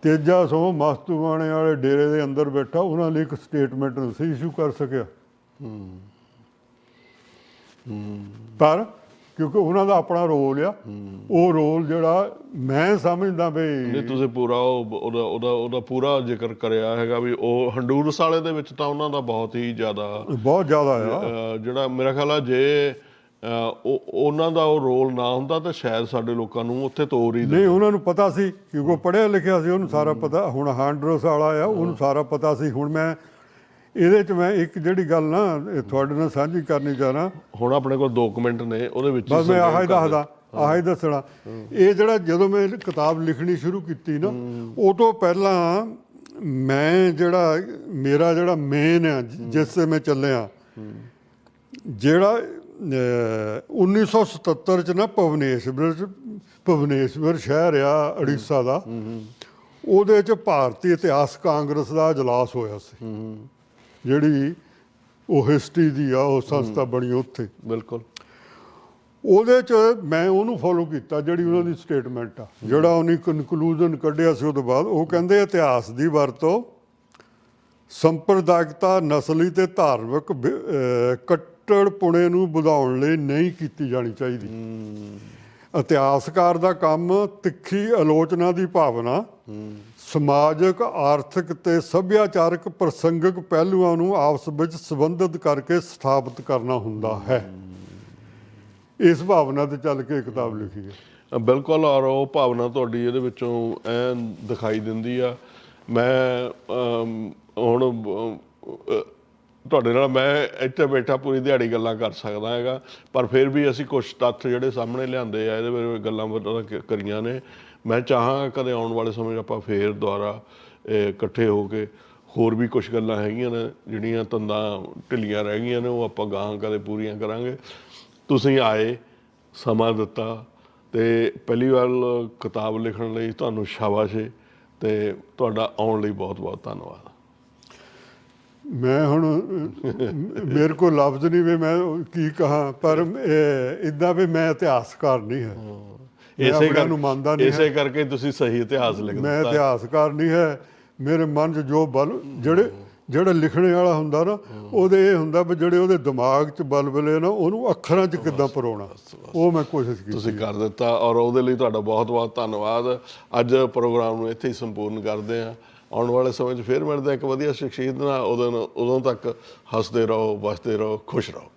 ਤੇਜਾ ਸਿੰਘ ਮਸਤੂਆਣੇ ਵਾਲੇ ਡੇਰੇ ਦੇ ਅੰਦਰ ਬੈਠਾ ਉਹਨਾਂ ਲਈ ਇੱਕ ਸਟੇਟਮੈਂਟ ਨਹੀਂ ਸੀ ਇਸ਼ੂ ਕਰ ਸਕਿਆ। ਪਰ ਕਿਉਂਕਿ ਉਹਨਾਂ ਦਾ ਆਪਣਾ ਰੋਲ ਆ ਉਹ ਰੋਲ ਜਿਹੜਾ ਮੈਂ ਸਮਝਦਾ ਵੀ ਨਹੀਂ ਤੁਸੀਂ ਪੂਰਾ ਉਹ- ਉਹਦਾ ਉਹਦਾ ਉਹਦਾ ਪੂਰਾ ਜ਼ਿਕਰ ਕਰਿਆ ਹੈਗਾ ਵੀ ਉਹ ਹੰਡੂਰਸ ਵਾਲੇ ਦੇ ਵਿੱਚ ਤਾਂ ਉਹਨਾਂ ਦਾ ਬਹੁਤ ਹੀ ਜ਼ਿਆਦਾ ਬਹੁਤ ਜ਼ਿਆਦਾ ਆ। ਜਿਹੜਾ ਮੇਰਾ ਖਿਆਲ ਆ ਜੇ ਉਹਨਾਂ ਦਾ ਉਹ ਰੋਲ ਨਾ ਹੁੰਦਾ ਤਾਂ ਸ਼ਾਇਦ ਸਾਡੇ ਲੋਕਾਂ ਨੂੰ ਉੱਥੇ ਤੋਰ ਹੀ ਨਹੀਂ ਉਹਨਾਂ ਨੂੰ ਪਤਾ ਸੀ ਕਿਉਂਕਿ ਉਹ ਪੜ੍ਹਿਆ ਲਿਖਿਆ ਸੀ ਉਹਨੂੰ ਸਾਰਾ ਪਤਾ। ਹੁਣ ਹਾਂਡਰੋਸ ਵਾਲਾ ਆ ਉਹਨੂੰ ਸਾਰਾ ਪਤਾ ਸੀ। ਹੁਣ ਮੈਂ ਇਹਦੇ 'ਚ ਮੈਂ ਇੱਕ ਜਿਹੜੀ ਗੱਲ ਨਾ ਤੁਹਾਡੇ ਨਾਲ ਸਾਂਝੀ ਕਰਨੀ ਚਾਹਣਾ ਹੁਣ ਆਪਣੇ ਕੋਲ ਡਾਕੂਮੈਂਟ ਨੇ ਉਹਦੇ ਵਿੱਚ ਬਸ ਮੈਂ ਆਹ ਹੀ ਦੱਸਦਾ ਆਹ ਹੀ ਦੱਸਣਾ। ਇਹ ਜਿਹੜਾ ਜਦੋਂ ਮੈਂ ਕਿਤਾਬ ਲਿਖਣੀ ਸ਼ੁਰੂ ਕੀਤੀ ਨਾ ਉਹ ਤੋਂ ਪਹਿਲਾਂ ਮੈਂ ਜਿਹੜਾ ਮੇਰਾ ਜਿਹੜਾ ਮੇਨ ਆ ਜਿਸ ਤੇ ਮੈਂ ਚੱਲਿਆ ਜਿਹੜਾ 1977 ਚ ਨਾ ਭਵਨੇਸ਼ਵਰ ਚ ਭਵਨੇਸ਼ਵਰ ਸ਼ਹਿਰ ਆ ਉੜੀਸਾ ਦਾ। ਉਹਦੇ ਚ ਭਾਰਤੀ ਇਤਿਹਾਸ ਕਾਂਗਰਸ ਦਾ ਇਜਲਾਸ ਹੋਇਆ ਸੀ। ਜਿਹੜੀ ਉਹ ਹਿਸਟਰੀ ਦੀ ਆ ਉਹ ਸੰਸਥਾ ਬਣੀ ਉੱਥੇ। ਬਿਲਕੁਲ। ਉਹਦੇ ਚ ਮੈਂ ਉਹਨੂੰ ਫੋਲੋ ਕੀਤਾ ਜਿਹੜੀ ਉਹਨਾਂ ਦੀ ਸਟੇਟਮੈਂਟ ਆ। ਜਿਹੜਾ ਉਹਨੇ ਕਨਕਲੂਜਨ ਕੱਢਿਆ ਸੀ ਉਹਦੇ ਬਾਅਦ ਉਹ ਕਹਿੰਦੇ ਇਤਿਹਾਸ ਦੀ ਵਰਤੋਂ ਸੰਪਰਦਾਇਕਤਾ ਨਸਲੀ ਤੇ ਧਾਰਮਿਕ ਵਿ- ਅਹ ਨੂੰ ਵਧਾਉਣ ਲਈ ਨਹੀਂ ਕੀਤੀ ਜਾਣੀ ਚਾਹੀਦੀ। ਇਤਿਹਾਸਕਾਰ ਦਾ ਕੰਮ ਤਿੱਖੀ ਆਲੋਚਨਾ ਦੀ ਭਾਵਨਾ, ਸਮਾਜਿਕ, ਆਰਥਿਕ ਤੇ ਸੱਭਿਆਚਾਰਕ ਪ੍ਰਸੰਗਿਕ ਪਹਿਲੂਆਂ ਨੂੰ ਆਪਸ ਵਿੱਚ ਸੰਬੰਧਿਤ ਕਰਕੇ ਸਥਾਪਿਤ ਕਰਨਾ ਹੁੰਦਾ ਹੈ। ਇਸ ਭਾਵਨਾ ਤੇ ਚੱਲ ਕੇ ਕਿਤਾਬ ਲਿਖੀ ਹੈ। ਬਿਲਕੁਲ, ਔਰ ਉਹ ਭਾਵਨਾ ਤੁਹਾਡੀ ਇਹਦੇ ਵਿੱਚੋਂ ਐ ਦਿਖਾਈ ਦਿੰਦੀ ਆ। ਮੈਂ ਹੁਣ ਤੁਹਾਡੇ ਨਾਲ ਮੈਂ ਇੱਥੇ ਬੈਠਾ, ਪੂਰੀ ਦਿਹਾੜੀ ਗੱਲਾਂ ਕਰ ਸਕਦਾ ਹੈਗਾ, ਪਰ ਫਿਰ ਵੀ ਅਸੀਂ ਕੁਝ ਤੱਥ ਜਿਹੜੇ ਸਾਹਮਣੇ ਲਿਆਂਦੇ ਆ, ਇਹਦੇ ਬਾਰੇ ਗੱਲਾਂ ਬਾਤਾਂ ਕਰੀਆਂ ਨੇ। ਮੈਂ ਚਾਹਾਂ ਕਦੇ ਆਉਣ ਵਾਲੇ ਸਮੇਂ 'ਚ ਆਪਾਂ ਫੇਰ ਦੁਬਾਰਾ ਇਕੱਠੇ ਹੋ ਕੇ ਹੋਰ ਵੀ ਕੁਝ ਗੱਲਾਂ ਹੈਗੀਆਂ ਨੇ, ਜਿਹੜੀਆਂ ਤੰਦਾਂ ਢਿੱਲੀਆਂ ਰਹਿ ਗਈਆਂ ਨੇ, ਉਹ ਆਪਾਂ ਗਾਹਾਂ ਕਦੇ ਪੂਰੀਆਂ ਕਰਾਂਗੇ। ਤੁਸੀਂ ਆਏ, ਸਮਾਂ ਦਿੱਤਾ, ਤੇ ਪਹਿਲੀ ਵਾਰ ਕਿਤਾਬ ਲਿਖਣ ਲਈ ਤੁਹਾਨੂੰ ਸ਼ਾਬਾਸ਼ ਹੈ ਤੇ ਤੁਹਾਡਾ ਆਉਣ ਲਈ ਬਹੁਤ-ਬਹੁਤ ਧੰਨਵਾਦ। ਮੈਂ ਹੁਣ ਮੇਰੇ ਕੋਲ ਲਫ਼ਜ਼ ਨਹੀਂ ਵੀ ਮੈਂ ਕੀ ਕਹਾਂ ਪਰ ਇਦਾਂ ਵੀ ਮੈਂ ਇਤਿਹਾਸਕਾਰ ਨਹੀਂ ਹੈ। ਆਪਣੇ ਕਰ- ਨੂੰ ਮੰਨਦਾ ਨਹੀਂ ਇਸੇ ਕਰਕੇ ਤੁਸੀਂ ਸਹੀ ਇਤਿਹਾਸ ਲਿਖ ਮੈਂ ਇਤਿਹਾਸਕਾਰ ਨਹੀਂ ਹੈ। ਮੇਰੇ ਮਨ 'ਚ ਜੋ ਬਲ ਜਿਹੜੇ ਜਿਹੜਾ ਲਿਖਣੇ ਵਾਲਾ ਹੁੰਦਾ ਨਾ ਉਹਦੇ ਇਹ ਹੁੰਦਾ ਵੀ ਜਿਹੜੇ ਉਹਦੇ ਦਿਮਾਗ 'ਚ ਬਲਬਲੇ ਨਾ ਉਹਨੂੰ ਅੱਖਰਾਂ 'ਚ ਕਿੱਦਾਂ ਪਰੋਣਾ। ਉਹ ਮੈਂ ਕੋਸ਼ਿਸ਼ ਕੀਤੀ। ਤੁਸੀਂ ਕਰ ਦਿੱਤਾ ਔਰ ਉਹਦੇ ਲਈ ਤੁਹਾਡਾ ਬਹੁਤ-ਬਹੁਤ ਧੰਨਵਾਦ। ਅੱਜ ਪ੍ਰੋਗਰਾਮ ਨੂੰ ਇੱਥੇ ਹੀ ਸੰਪੂਰਨ ਕਰਦੇ ਹਾਂ। ਆਉਣ ਵਾਲੇ ਸਮੇਂ 'ਚ ਫੇਰ ਮਿਲਦੇ ਹਾਂ ਇੱਕ ਵਧੀਆ ਸ਼ਖਸੀਅਤ ਨਾਲ। ਉਦੋਂ ਉਦੋਂ ਤੱਕ ਹੱਸਦੇ ਰਹੋ, ਵਸਦੇ ਰਹੋ, ਖੁਸ਼ ਰਹੋ।